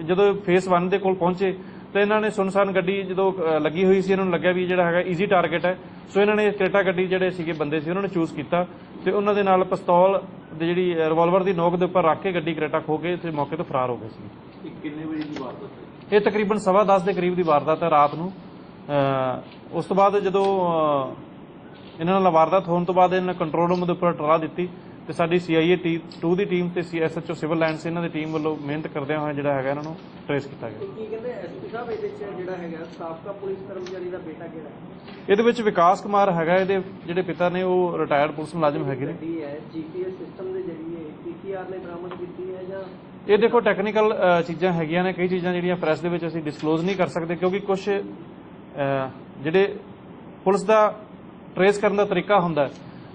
ਜਦੋਂ ਫੇਸ 1 ਦੇ ਕੋਲ ਪਹੁੰਚੇ ਤੇ ਇਹਨਾਂ ਨੇ ਸੁਨਸਾਨ ਗੱਡੀ ਜਦੋਂ ਲੱਗੀ ਹੋਈ ਸੀ, ਇਹਨਾਂ ਨੂੰ ਲੱਗਿਆ ਵੀ ਜਿਹੜਾ ਹੈਗਾ ਈਜ਼ੀ ਟਾਰਗੇਟ ਹੈ। ਸੋ ਇਹਨਾਂ ਨੇ ਕਰੇਟਾ ਗੱਡੀ ਜਿਹੜੇ ਸੀਗੇ ਬੰਦੇ ਸੀ, ਉਹਨਾਂ ਨੇ ਚੂਜ਼ ਕੀਤਾ ਤੇ ਉਹਨਾਂ ਦੇ ਨਾਲ ਪਿਸਤੌਲ ਦੀ ਜਿਹੜੀ ਰਿਵਾਲਵਰ ਦੀ ਨੋਕ ਦੇ ਉੱਪਰ ਰੱਖ ਕੇ ਗੱਡੀ ਕਰੇਟਾ ਖੋ ਕੇ ਤੇ ਮੌਕੇ ਤੋਂ ਫਰਾਰ ਹੋ ਗਏ ਸੀ। ਕਿੰਨੇ ਵਜੇ ਦੀ ਵਾਰਦਾਤ ਹੈ ਇਹ ਤਕਰੀਬਨ ਸਵਾ ਦਸ ਦੇ ਕਰੀਬ ਦੀ ਵਾਰਦਾਤ ਹੈ ਰਾਤ ਨੂੰ। ਅ, ਉਸ ਤੋਂ ਬਾਅਦ ਜਦੋਂ ਅ, ਇਹਨਾਂ ਨਾਲ ਵਾਰਦਾਤ ਹੋਣ ਤੋਂ ਬਾਅਦ ਇਹਨਾਂ ਨੇ ਕੰਟਰੋਲ ਰੂਮ ਦੇ ਉੱਪਰ ਟਰਾ ਦਿੱਤੀ ਤੇ ਸਾਡੀ ਸੀਆਈਏ ਟੀ 2 ਦੀ ਟੀਮ ਤੇ ਸੀਐਸਐਚਓ ਸਿਵਲ ਲਾਈਨਸ ਇਹਨਾਂ ਦੀ ਟੀਮ ਵੱਲੋਂ ਮਿਹਨਤ ਕਰਦਿਆਂ ਹੋਇਆ ਜਿਹੜਾ ਹੈਗਾ ਇਹਨਾਂ ਨੂੰ ਟ੍ਰੇਸ ਕੀਤਾ ਗਿਆ। ਤੇ ਕੀ ਕਹਿੰਦੇ ਐਸਪੀ ਸਾਹਿਬ ਇਹਦੇ ਚ ਜਿਹੜਾ ਹੈਗਾ ਸਾਬਕਾ ਪੁਲਿਸ ਕਰਮਚਾਰੀ ਦਾ ਬੇਟਾ ਕਿਹੜਾ ਹੈ? ਇਹਦੇ ਵਿੱਚ ਵਿਕਾਸ ਕੁਮਾਰ ਹੈਗਾ ਇਹਦੇ ਜਿਹੜੇ ਪਿਤਾ ਨੇ ਉਹ ਰਿਟਾਇਰਡ ਪੁਲਿਸ ਮੁਲਾਜ਼ਮ ਹੈਗੇ ਨੇ। ਗੱਡੀ ਹੈ ਜੀਪੀਐਸ ਸਿਸਟਮ ਦੇ ਜਰੀਏ ਪੀਸੀਆਰ ਨੇ ਬਰਾਮਦ ਕੀਤੀ ਹੈ ਜਾਂ ਇਹ ਦੇਖੋ ਟੈਕਨੀਕਲ ਚੀਜ਼ਾਂ ਹੈਗੀਆਂ ਨੇ ਕਈ ਚੀਜ਼ਾਂ ਜਿਹੜੀਆਂ ਪ੍ਰੈਸ ਦੇ ਵਿੱਚ ਅਸੀਂ ਡਿਸਕਲੋਜ਼ ਨਹੀਂ ਕਰ ਸਕਦੇ ਕਿਉਂਕਿ ਕੁਝ ਜਿਹੜੇ ਪੁਲਿਸ ਦਾ ਟਰੇਸ ਕਰਨ ਦਾ ਤਰੀਕਾ ਹੁੰਦਾ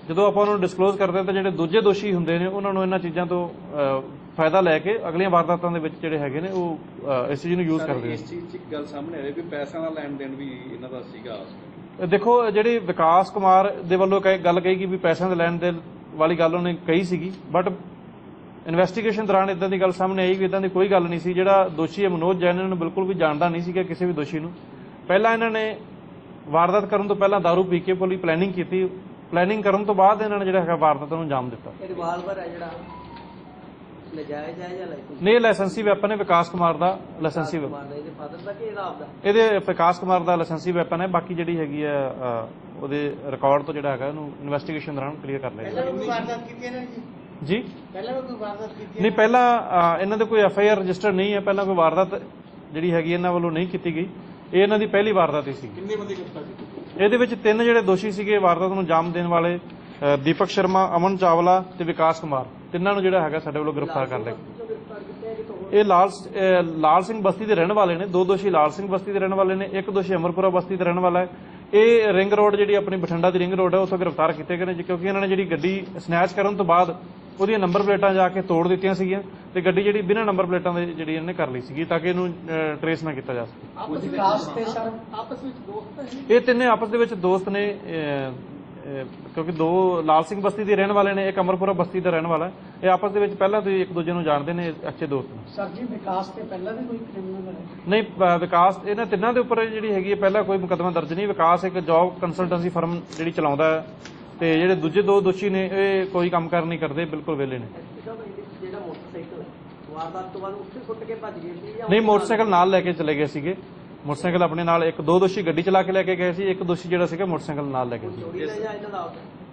ਜਦੋਂ ਆਪਾਂ ਉਹਨਾਂ ਨੂੰ ਡਿਸਕਲੋਜ਼ ਕਰਦੇ ਹਾਂ ਤਾਂ ਜਿਹੜੇ ਦੂਜੇ ਦੋਸ਼ੀ ਹੁੰਦੇ ਨੇ ਉਹਨਾਂ ਨੂੰ ਇਹਨਾਂ ਚੀਜ਼ਾਂ ਤੋਂ ਫਾਇਦਾ ਲੈ ਕੇ ਅਗਲੀਆਂ ਵਾਰਦਾਤਾਂ ਦੇ ਵਿੱਚ ਜਿਹੜੇ ਹੈਗੇ ਨੇ ਉਹ ਇਸ ਚੀਜ਼ ਨੂੰ ਯੂਜ਼ ਕਰਦੇ ਨੇ ਇਸ ਚੀਜ਼ 'ਚ ਇੱਕ ਗੱਲ ਸਾਹਮਣੇ ਆ ਰਹੀ ਕਿ ਪੈਸਿਆਂ ਦਾ ਲੈਣ ਦੇਣ ਵੀ ਇਹਨਾਂ ਦਾ ਸੀਗਾ। ਦੇਖੋ ਜਿਹੜੀ ਵਿਕਾਸ ਕੁਮਾਰ ਦੇ ਵੱਲੋਂ ਕਹੇ ਗੱਲ ਕਹੀ ਕਿ ਵੀ ਪੈਸਿਆਂ ਦੇ ਲੈਣ ਦੇ ਵਾਲੀ ਗੱਲ ਉਹਨੇ ਕਹੀ ਸੀਗੀ ਬਟ ਇਨਵੈਸਟੀਗੇਸ਼ਨ ਦੌਰਾਨ ਇਦਾਂ ਦੀ ਗੱਲ ਸਾਹਮਣੇ ਆਈ ਵੀ ਇਦਾਂ ਦੀ ਕੋਈ ਗੱਲ ਨਹੀਂ ਸੀ ਜਿਹੜਾ ਦੋਸ਼ੀ ਹੈ ਮਨੋਜ ਜੈਨ ਨੂੰ ਬਿਲਕੁਲ ਵੀ ਜਾਣਦਾ ਨਹੀਂ ਸੀਗਾ ਕਿਸੇ ਵੀ ਦੋਸ਼ੀ ਨੂੰ। ਪਹਿਲਾਂ ਇਹਨਾਂ ਨੇ ਵਾਰਦਾਤ ਕਰਨ ਤੋਂ ਪਹਿਲਾਂ दारू ਪੀ ਕੇ ਪੂਰੀ ਪਲੈਨਿੰਗ ਕੀਤੀ। ਪਲੈਨਿੰਗ ਕਰਨ ਤੋਂ ਬਾਅਦ ਇਹਨਾਂ ਨੇ ਜਿਹੜਾ ਹੈਗਾ ਵਾਰਦਾਤ ਨੂੰ ਅੰਜਾਮ ਦਿੱਤਾ। ਇਹ ਰਿਵਾਲਵਰ ਹੈ ਜਿਹੜਾ ਨਜਾਇਜ਼ ਹੈ ਜਾਂ ਲਾਇਸੈਂਸ ਨੇ ਲਾਇਸੈਂਸੀ ਵੈਪਨ ਹੈ ਵਿਕਾਸ ਕੁਮਾਰ ਦਾ ਲਾਇਸੈਂਸੀ weapon। ਇਹਦੇ ਫਾਦਰ ਦਾ ਕਿ ਇਹਦਾ ਆਪਦਾ ਇਹਦੇ ਵਿਕਾਸ ਕੁਮਾਰ ਦਾ ਲਾਇਸੈਂਸੀ ਵੈਪਨ ਹੈ ਬਾਕੀ ਜਿਹੜੀ ਹੈਗੀ ਹੈ ਅ, ਉਹਦੇ ਰਿਕਾਰਡ ਤੋਂ ਜਿਹੜਾ ਹੈਗਾ ਉਹਨੂੰ ਇਨਵੈਸਟੀਗੇਸ਼ਨ ਦੌਰਾਨ ਕਲੀਅਰ ਕਰ ਲਿਆ ਜੀ? ਪਹਿਲਾਂ ਕੋਈ ਵਾਰਦਾਤ ਕੀਤੀ ਨਹੀਂ ਪਹਿਲਾਂ ਇਹਨਾਂ ਦੇ ਕੋਈ ਐਫ ਆਈ ਆਰ ਰਜਿਸਟਰ ਨਹੀਂ ਹੈ। ਪਹਿਲਾਂ ਕੋਈ ਵਾਰਦਾਤ ਜਿਹੜੀ ਹੈਗੀ ਇਹਨਾਂ ਵੱਲੋਂ ਨਹੀਂ ਕੀਤੀ ਗਈ। ਇਹ ਇਹਨਾਂ ਦੀ ਪਹਿਲੀ ਵਾਰਦਾਤ ਹੀ ਸੀ ਕਿੰਨੇ ਬੰਦੇ ਗ੍ਰਿਫਤਾਰ ਕੀਤੇ ਇਹਦੇ ਵਿੱਚ ਤਿੰਨ ਜਿਹੜੇ ਦੋਸ਼ੀ ਸੀਗੇ ਵਾਰਦਾਤ ਨੂੰ ਅੰਜਾਮ ਦੇਣ ਵਾਲੇ ਦੀਪਕ ਸ਼ਰਮਾ ਅਮਨ ਚਾਵਲਾ ਤੇ ਵਿਕਾਸ ਕੁਮਾਰ। ਤਿੰਨਾਂ ਨੂੰ ਜਿਹੜਾ ਹੈਗਾ ਸਾਡੇ ਵੱਲੋਂ ਗ੍ਰਿਫਤਾਰ ਕਰ ਲਿਆ। ਇਹ ਲਾਲ ਲਾਲ ਸਿੰਘ ਬਸਤੀ ਦੇ ਰਹਿਣ ਵਾਲੇ ਨੇ। ਦੋ ਦੋਸ਼ੀ ਲਾਲ ਸਿੰਘ ਬਸਤੀ ਦੇ ਰਹਿਣ ਵਾਲੇ ਨੇ ਇੱਕ ਦੋਸ਼ੀ ਅਮਰਪੁਰਾ ਬਸਤੀ ਦੇ ਰਹਿਣ ਵਾਲਾ ਹੈ। ਇਹ ਰਿੰਗ ਰੋਡ ਜਿਹੜੀ ਆਪਣੀ ਬਠਿੰਡਾ ਦੀ ਰਿੰਗ ਰੋਡ ਹੈ ਉੱਥੋਂ ਗ੍ਰਿਫਤਾਰ ਕੀਤੇ ਗਏ ਨੇ ਕਿਉਂਕਿ ਇਹਨਾਂ ਨੇ ਜਿਹੜੀ ਗੱਡੀ ਸਨੈਚ ਕਰਨ ਤੋਂ ਬਾਅਦ ਉਹਦੀਆਂ ਨੰਬਰ ਪਲੇਟਾਂ ਜਾ ਕੇ ਤੋੜ ਦਿੱਤੀਆਂ ਸੀਗੀਆਂ ਤੇ ਗੱਡੀ ਜਿਹੜੀ ਬਿਨਾਂ ਨੰਬਰ ਪਲੇਟਾਂ ਦੇ ਜਿਹੜੀ ਇਹਨੇ ਕਰ ਲਈ ਸੀਗੀ ਤਾਂ ਕਿ ਇਹਨੂੰ ਟਰੇਸ ਨਾ ਕੀਤਾ ਜਾ ਸਕੇ। ਆਪਸ ਵਿਕਾਸ ਤੇ ਸਰ। ਆਪਸ ਵਿੱਚ ਦੋਸਤ ਹੈ ਇਹ ਤਿੰਨੇ ਆਪਸ ਦੇ ਵਿੱਚ ਦੋਸਤ ਨੇ ਕਿਉਂਕਿ ਦੋ ਲਾਲ ਸਿੰਘ ਬਸਤੀ ਦੇ ਰਹਿਣ ਵਾਲੇ ਨੇ ਇੱਕ ਅਮਰਪੁਰਾ ਬਸਤੀ ਦਾ ਰਹਿਣ ਵਾਲਾ। ਇਹ ਆਪਸ ਦੇ ਵਿੱਚ ਪਹਿਲਾਂ ਤੋਂ ਹੀ ਇੱਕ ਦੂਜੇ ਨੂੰ ਜਾਣਦੇ ਨੇ ਅੱਛੇ ਦੋਸਤ ਨੇ। ਸਰ ਜੀ ਵਿਕਾਸ ਤੇ ਪਹਿਲਾਂ ਵੀ ਕੋਈ ਕ੍ਰਿਮੀਨਲ ਨਹੀਂ ਵਿਕਾਸ ਇਹਨਾਂ ਤਿੰਨਾਂ ਦੇ ਉੱਪਰ ਜਿਹੜੀ ਹੈਗੀ ਹੈ ਪਹਿਲਾਂ ਕੋਈ ਮੁਕੱਦਮਾ ਦਰਜ ਨਹੀਂ। ਵਿਕਾਸ ਇੱਕ ਜੌਬ ਕੰਸਲਟੈਂਸੀ ਫਰਮ ਜਿਹੜੀ ਚਲਾਉਂਦਾ ਹੈ। ਤੇ ਜਿਹੜੇ ਦੂਜੇ ਦੋ ਦੋਸ਼ੀ ਨੇ ਇਹ ਕੋਈ ਕੰਮ ਕਾਰ ਨਹੀਂ ਕਰਦੇ ਬਿਲਕੁਲ ਵਿਹਲੇ ਨੇ। ਜਿਹੜਾ ਮੋਟਰਸਾਈਕਲ ਹੈ ਵਾਰਦਾਤ ਤੋਂ ਬਾਅਦ ਉੱਥੇ ਸੁੱਟ ਕੇ ਭੱਜ ਗਏ ਸੀ ਜਾਂ ਨਹੀਂ ਮੋਟਰਸਾਈਕਲ ਨਾਲ ਲੈ ਕੇ ਚਲੇ ਗਏ ਸੀਗੇ। ਮੋਟਰਸਾਈਕਲ ਆਪਣੇ ਨਾਲ ਇੱਕ ਦੋ ਦੋਸ਼ੀ ਗੱਡੀ ਚਲਾ ਕੇ ਲੈ ਕੇ ਗਏ ਸੀ ਇੱਕ ਦੋਸ਼ੀ ਜਿਹੜਾ ਸੀਗਾ ਮੋਟਰਸਾਈਕਲ ਨਾਲ ਲੈ ਕੇ ਹੈ?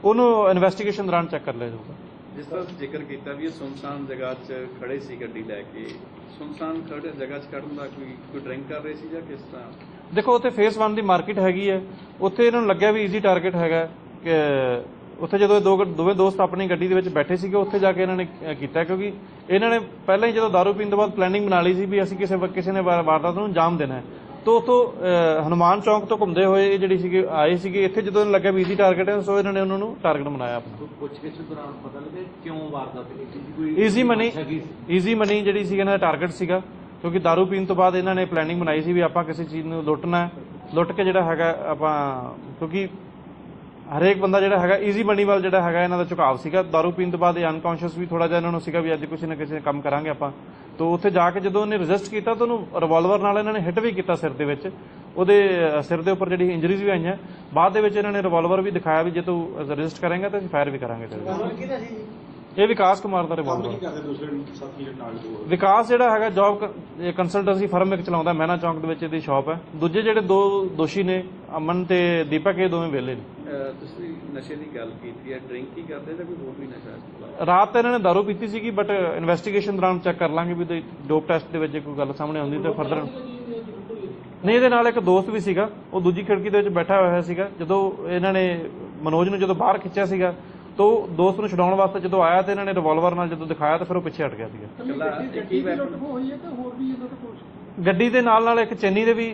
ਉਹਨੂੰ ਇਨਵੈਸਟੀਗੇਸ਼ਨ ਦੌਰਾਨ ਚੈੱਕ ਕਰ ਲਿਆ ਜਾਊਗਾ। ਜਿਸ ਤਰ੍ਹਾਂ ਜ਼ਿਕਰ ਕੀਤਾ ਵੀ ਇਹ ਸੁਨਸਾਨ ਜਗ੍ਹਾ 'ਚ ਖੜੇ ਸੀ ਗੱਡੀ ਲੈ ਕੇ ਸੁਨਸਾਨ ਖੜੇ ਜਗ੍ਹਾ 'ਚ ਖੜਨ ਦਾ ਕੋਈ ਕੋਈ ਡਰਿੰਕ ਕਰ ਰਹੇ ਸੀ ਜਾਂ ਕਿਸ ਤਰ੍ਹਾਂ? ਦੇਖੋ ਉੱਥੇ ਫੇਸ 1 ਦੀ ਮਾਰਕੀਟ ਹੈਗੀ ਹੈ। ਉੱਥੇ ਇਹਨਾਂ ਨੂੰ ਲੱਗਿਆ ਵੀ ਈਜ਼ੀ ਟਾਰਗੇਟ ਹੈਗਾ। ਉੱਥੇ ਜਦੋਂ ਇਹ ਦੋ ਦੋਵੇਂ ਦੋਸਤ ਆਪਣੀ ਗੱਡੀ ਦੇ ਵਿੱਚ ਬੈਠੇ ਸੀਗੇ ਉੱਥੇ ਜਾ ਕੇ ਇਹਨਾਂ ਨੇ ਕੀਤਾ ਕਿਉਂਕਿ ਇਹਨਾਂ ਨੇ ਪਹਿਲਾਂ ਹੀ ਜਦੋਂ ਦਾਰੂ ਪੀਣ ਤੋਂ ਬਾਅਦ ਪਲੈਨਿੰਗ ਬਣਾ ਲਈ ਸੀ ਵੀ ਅਸੀਂ ਕਿਸੇ ਕਿਸੇ ਨੇ ਵਾਰ- ਵਾਰਦਾਤ ਨੂੰ ਅੰਜਾਮ ਦੇਣਾ ਹੈ। ਤੋਂ ਉਤੋਂ ਹਨੂਮਾਨ ਚੌਂਕ ਤੋਂ ਘੁੰਮਦੇ ਹੋਏ ਇਹ ਜਿਹੜੀ ਸੀਗੇ ਆਏ ਸੀਗੇ ਇੱਥੇ ਜਦੋਂ ਇਹਨਾਂ ਲੱਗਿਆ ਵੀ ਈਜ਼ੀ ਟਾਰਗੇਟ ਹੈ ਸੋ ਇਹਨਾਂ ਨੇ ਉਹਨਾਂ ਨੂੰ ਟਾਰਗੇਟ ਬਣਾਇਆ ਆਪਣਾ। ਪੁੱਛਗਿੱਛ ਦੌਰਾਨ ਪਤਾ ਲੱਗੇ ਕਿਉਂ ਵਾਰਦਾਤ ਕੀਤੀ ਸੀ? ਕੋਈ ਈਜ਼ੀ ਮਨੀ? ਈਜ਼ੀ ਮਨੀ ਜਿਹੜੀ ਸੀ ਇਹਨਾਂ ਦਾ ਟਾਰਗੇਟ ਸੀਗਾ ਕਿਉਂਕਿ दारू ਪੀਣ ਤੋਂ ਬਾਅਦ ਇਹਨਾਂ ਨੇ ਪਲੈਨਿੰਗ ਬਣਾਈ ਸੀ ਵੀ ਆਪਾਂ ਕਿਸੇ ਚੀਜ਼ ਨੂੰ ਲੁੱਟਣਾ ਲੁੱਟ ਕੇ ਜਿਹੜਾ ਹੈਗਾ ਆਪਾਂ ਕਿਉਂਕਿ ਹਰੇਕ ਬੰਦਾ ਜਿਹੜਾ ਹੈਗਾ ਈਜ਼ੀ ਮਨੀ ਵੱਲ ਜਿਹੜਾ ਹੈਗਾ, ਇਹਨਾਂ ਦਾ ਝੁਕਾਵ ਸੀਗਾ। दारू ਪੀਣ ਤੋਂ ਬਾਅਦ ਇਹ ਅਨਕੌਂਸ਼ੀਅਸ ਵੀ ਥੋੜਾ ਜਿਹਾ ਇਹਨਾਂ ਨੂੰ ਸੀਗਾ ਵੀ ਅੱਜ ਕੁਛ ਨਾ ਕਿਸੇ ਕੰਮ ਕਰਾਂਗੇ ਆਪਾਂ। ਤੋਂ ਉੱਥੇ ਜਾ ਕੇ ਜਦੋਂ ਉਹਨੇ ਰਜਿਸਟ ਕੀਤਾ ਤਾਂ ਉਹਨੂੰ ਰਿਵਾਲਵਰ ਨਾਲ ਇਹਨਾਂ ਨੇ ਹਿੱਟ ਵੀ ਕੀਤਾ ਸਿਰ ਦੇ ਵਿੱਚ। ਉਹਦੇ ਸਿਰ ਦੇ ਉੱਪਰ ਜਿਹੜੀ ਇੰਜਰੀਜ਼ ਵੀ ਆਈਆਂ। ਬਾਅਦ ਦੇ ਵਿੱਚ ਇਹਨਾਂ ਨੇ ਰਿਵਾਲਵਰ ਵੀ ਦਿਖਾਇਆ ਵੀ ਜੇ ਤੂੰ ਰਜਿਸਟ ਕਰੇਂਗਾ ਤਾਂ ਅਸੀਂ ਫਾਇਰ ਵੀ ਕਰਾਂਗੇ ਤੇਰੇ ਇਹ ਵਿਕਾਸ ਕੁਮਾਰ ਦਾ ਕੰਮ ਰਿਵਾਲਵਰ ਕੀ ਕਰਦੇ ਦੂਸਰੇ ਸਾਥੀ ਜਿਹੜੇ ਨਾਲ ਦੋ ਹੋਰ? ਵਿਕਾਸ ਜਿਹੜਾ ਹੈਗਾ ਜੌਬ ਕੰਸਲਟੈਂਸੀ ਫਰਮ ਇੱਕ ਚਲਾਉਂਦਾ ਮਹਿਨਾ ਚੌਂਕ ਦੇ ਵਿੱਚ ਇਹਦੀ ਸ਼ਾਪ ਹੈ ਦੂਜੇ ਜਿਹੜੇ ਦੋ ਦੋਸ਼ੀ ਨੇ ਅਮਨ ਤੇ ਦੀਪਕ ਇਹ ਦੋਵੇਂ ਵਿਹਲੇ ਨੇ ਅਹ ਤੁਸੀਂ ਨਸ਼ੇ ਦੀ ਗੱਲ ਕੀਤੀ ਹੈ ਡਰਿੰਕ ਹੀ ਕਰਦੇ ਜਾਂ ਕੋਈ ਹੋਰ ਵੀ ਨਸ਼ਾ? ਰਾਤ ਤਾਂ ਇਹਨਾਂ ਨੇ ਦਾਰੂ ਪੀਤੀ ਸੀਗੀ ਬਟ ਇਨਵੈਸਟੀਗੇਸ਼ਨ ਦੌਰਾਨ ਚੈੱਕ ਕਰ ਲਾਂਗੇ ਵੀ ਡੋਪ ਟੈਸਟ ਦੇ ਵਿੱਚ ਜੇ ਕੋਈ ਗੱਲ ਸਾਹਮਣੇ ਆਉਂਦੀ ਤਾਂ ਫਰਦਰ ਨਹੀਂ ਇਹਦੇ ਨਾਲ ਇੱਕ ਦੋਸਤ ਵੀ ਸੀਗਾ ਉਹ ਦੂਜੀ ਖਿੜਕੀ ਦੇ ਵਿੱਚ ਬੈਠਾ ਹੋਇਆ ਸੀਗਾ ਜਦੋਂ ਇਹਨਾਂ ਨੇ ਮਨੋਜ ਨੂੰ ਜਦੋਂ ਬਾਹਰ ਖਿੱਚਿਆ ਸੀਗਾ ਤਾਂ ਦੋਸਤ ਨੂੰ ਛਡਾਉਣ ਵਾਸਤੇ ਜਦੋਂ ਆਇਆ ਤੇ ਇਹਨਾਂ ਨੇ ਰਿਵਾਲਵਰ ਨਾਲ ਜਦੋਂ ਦਿਖਾਇਆ ਤਾਂ ਫਿਰ ਉਹ ਪਿੱਛੇ ਹਟ ਗਿਆ ਸੀਗਾ। ਇਕੱਲਾ ਇੱਕ ਹੀ ਵੈਪਨ ਗੱਡੀ ਦੇ ਨਾਲ ਨਾਲ ਇੱਕ ਚੈਨੀ ਦੇ ਵੀ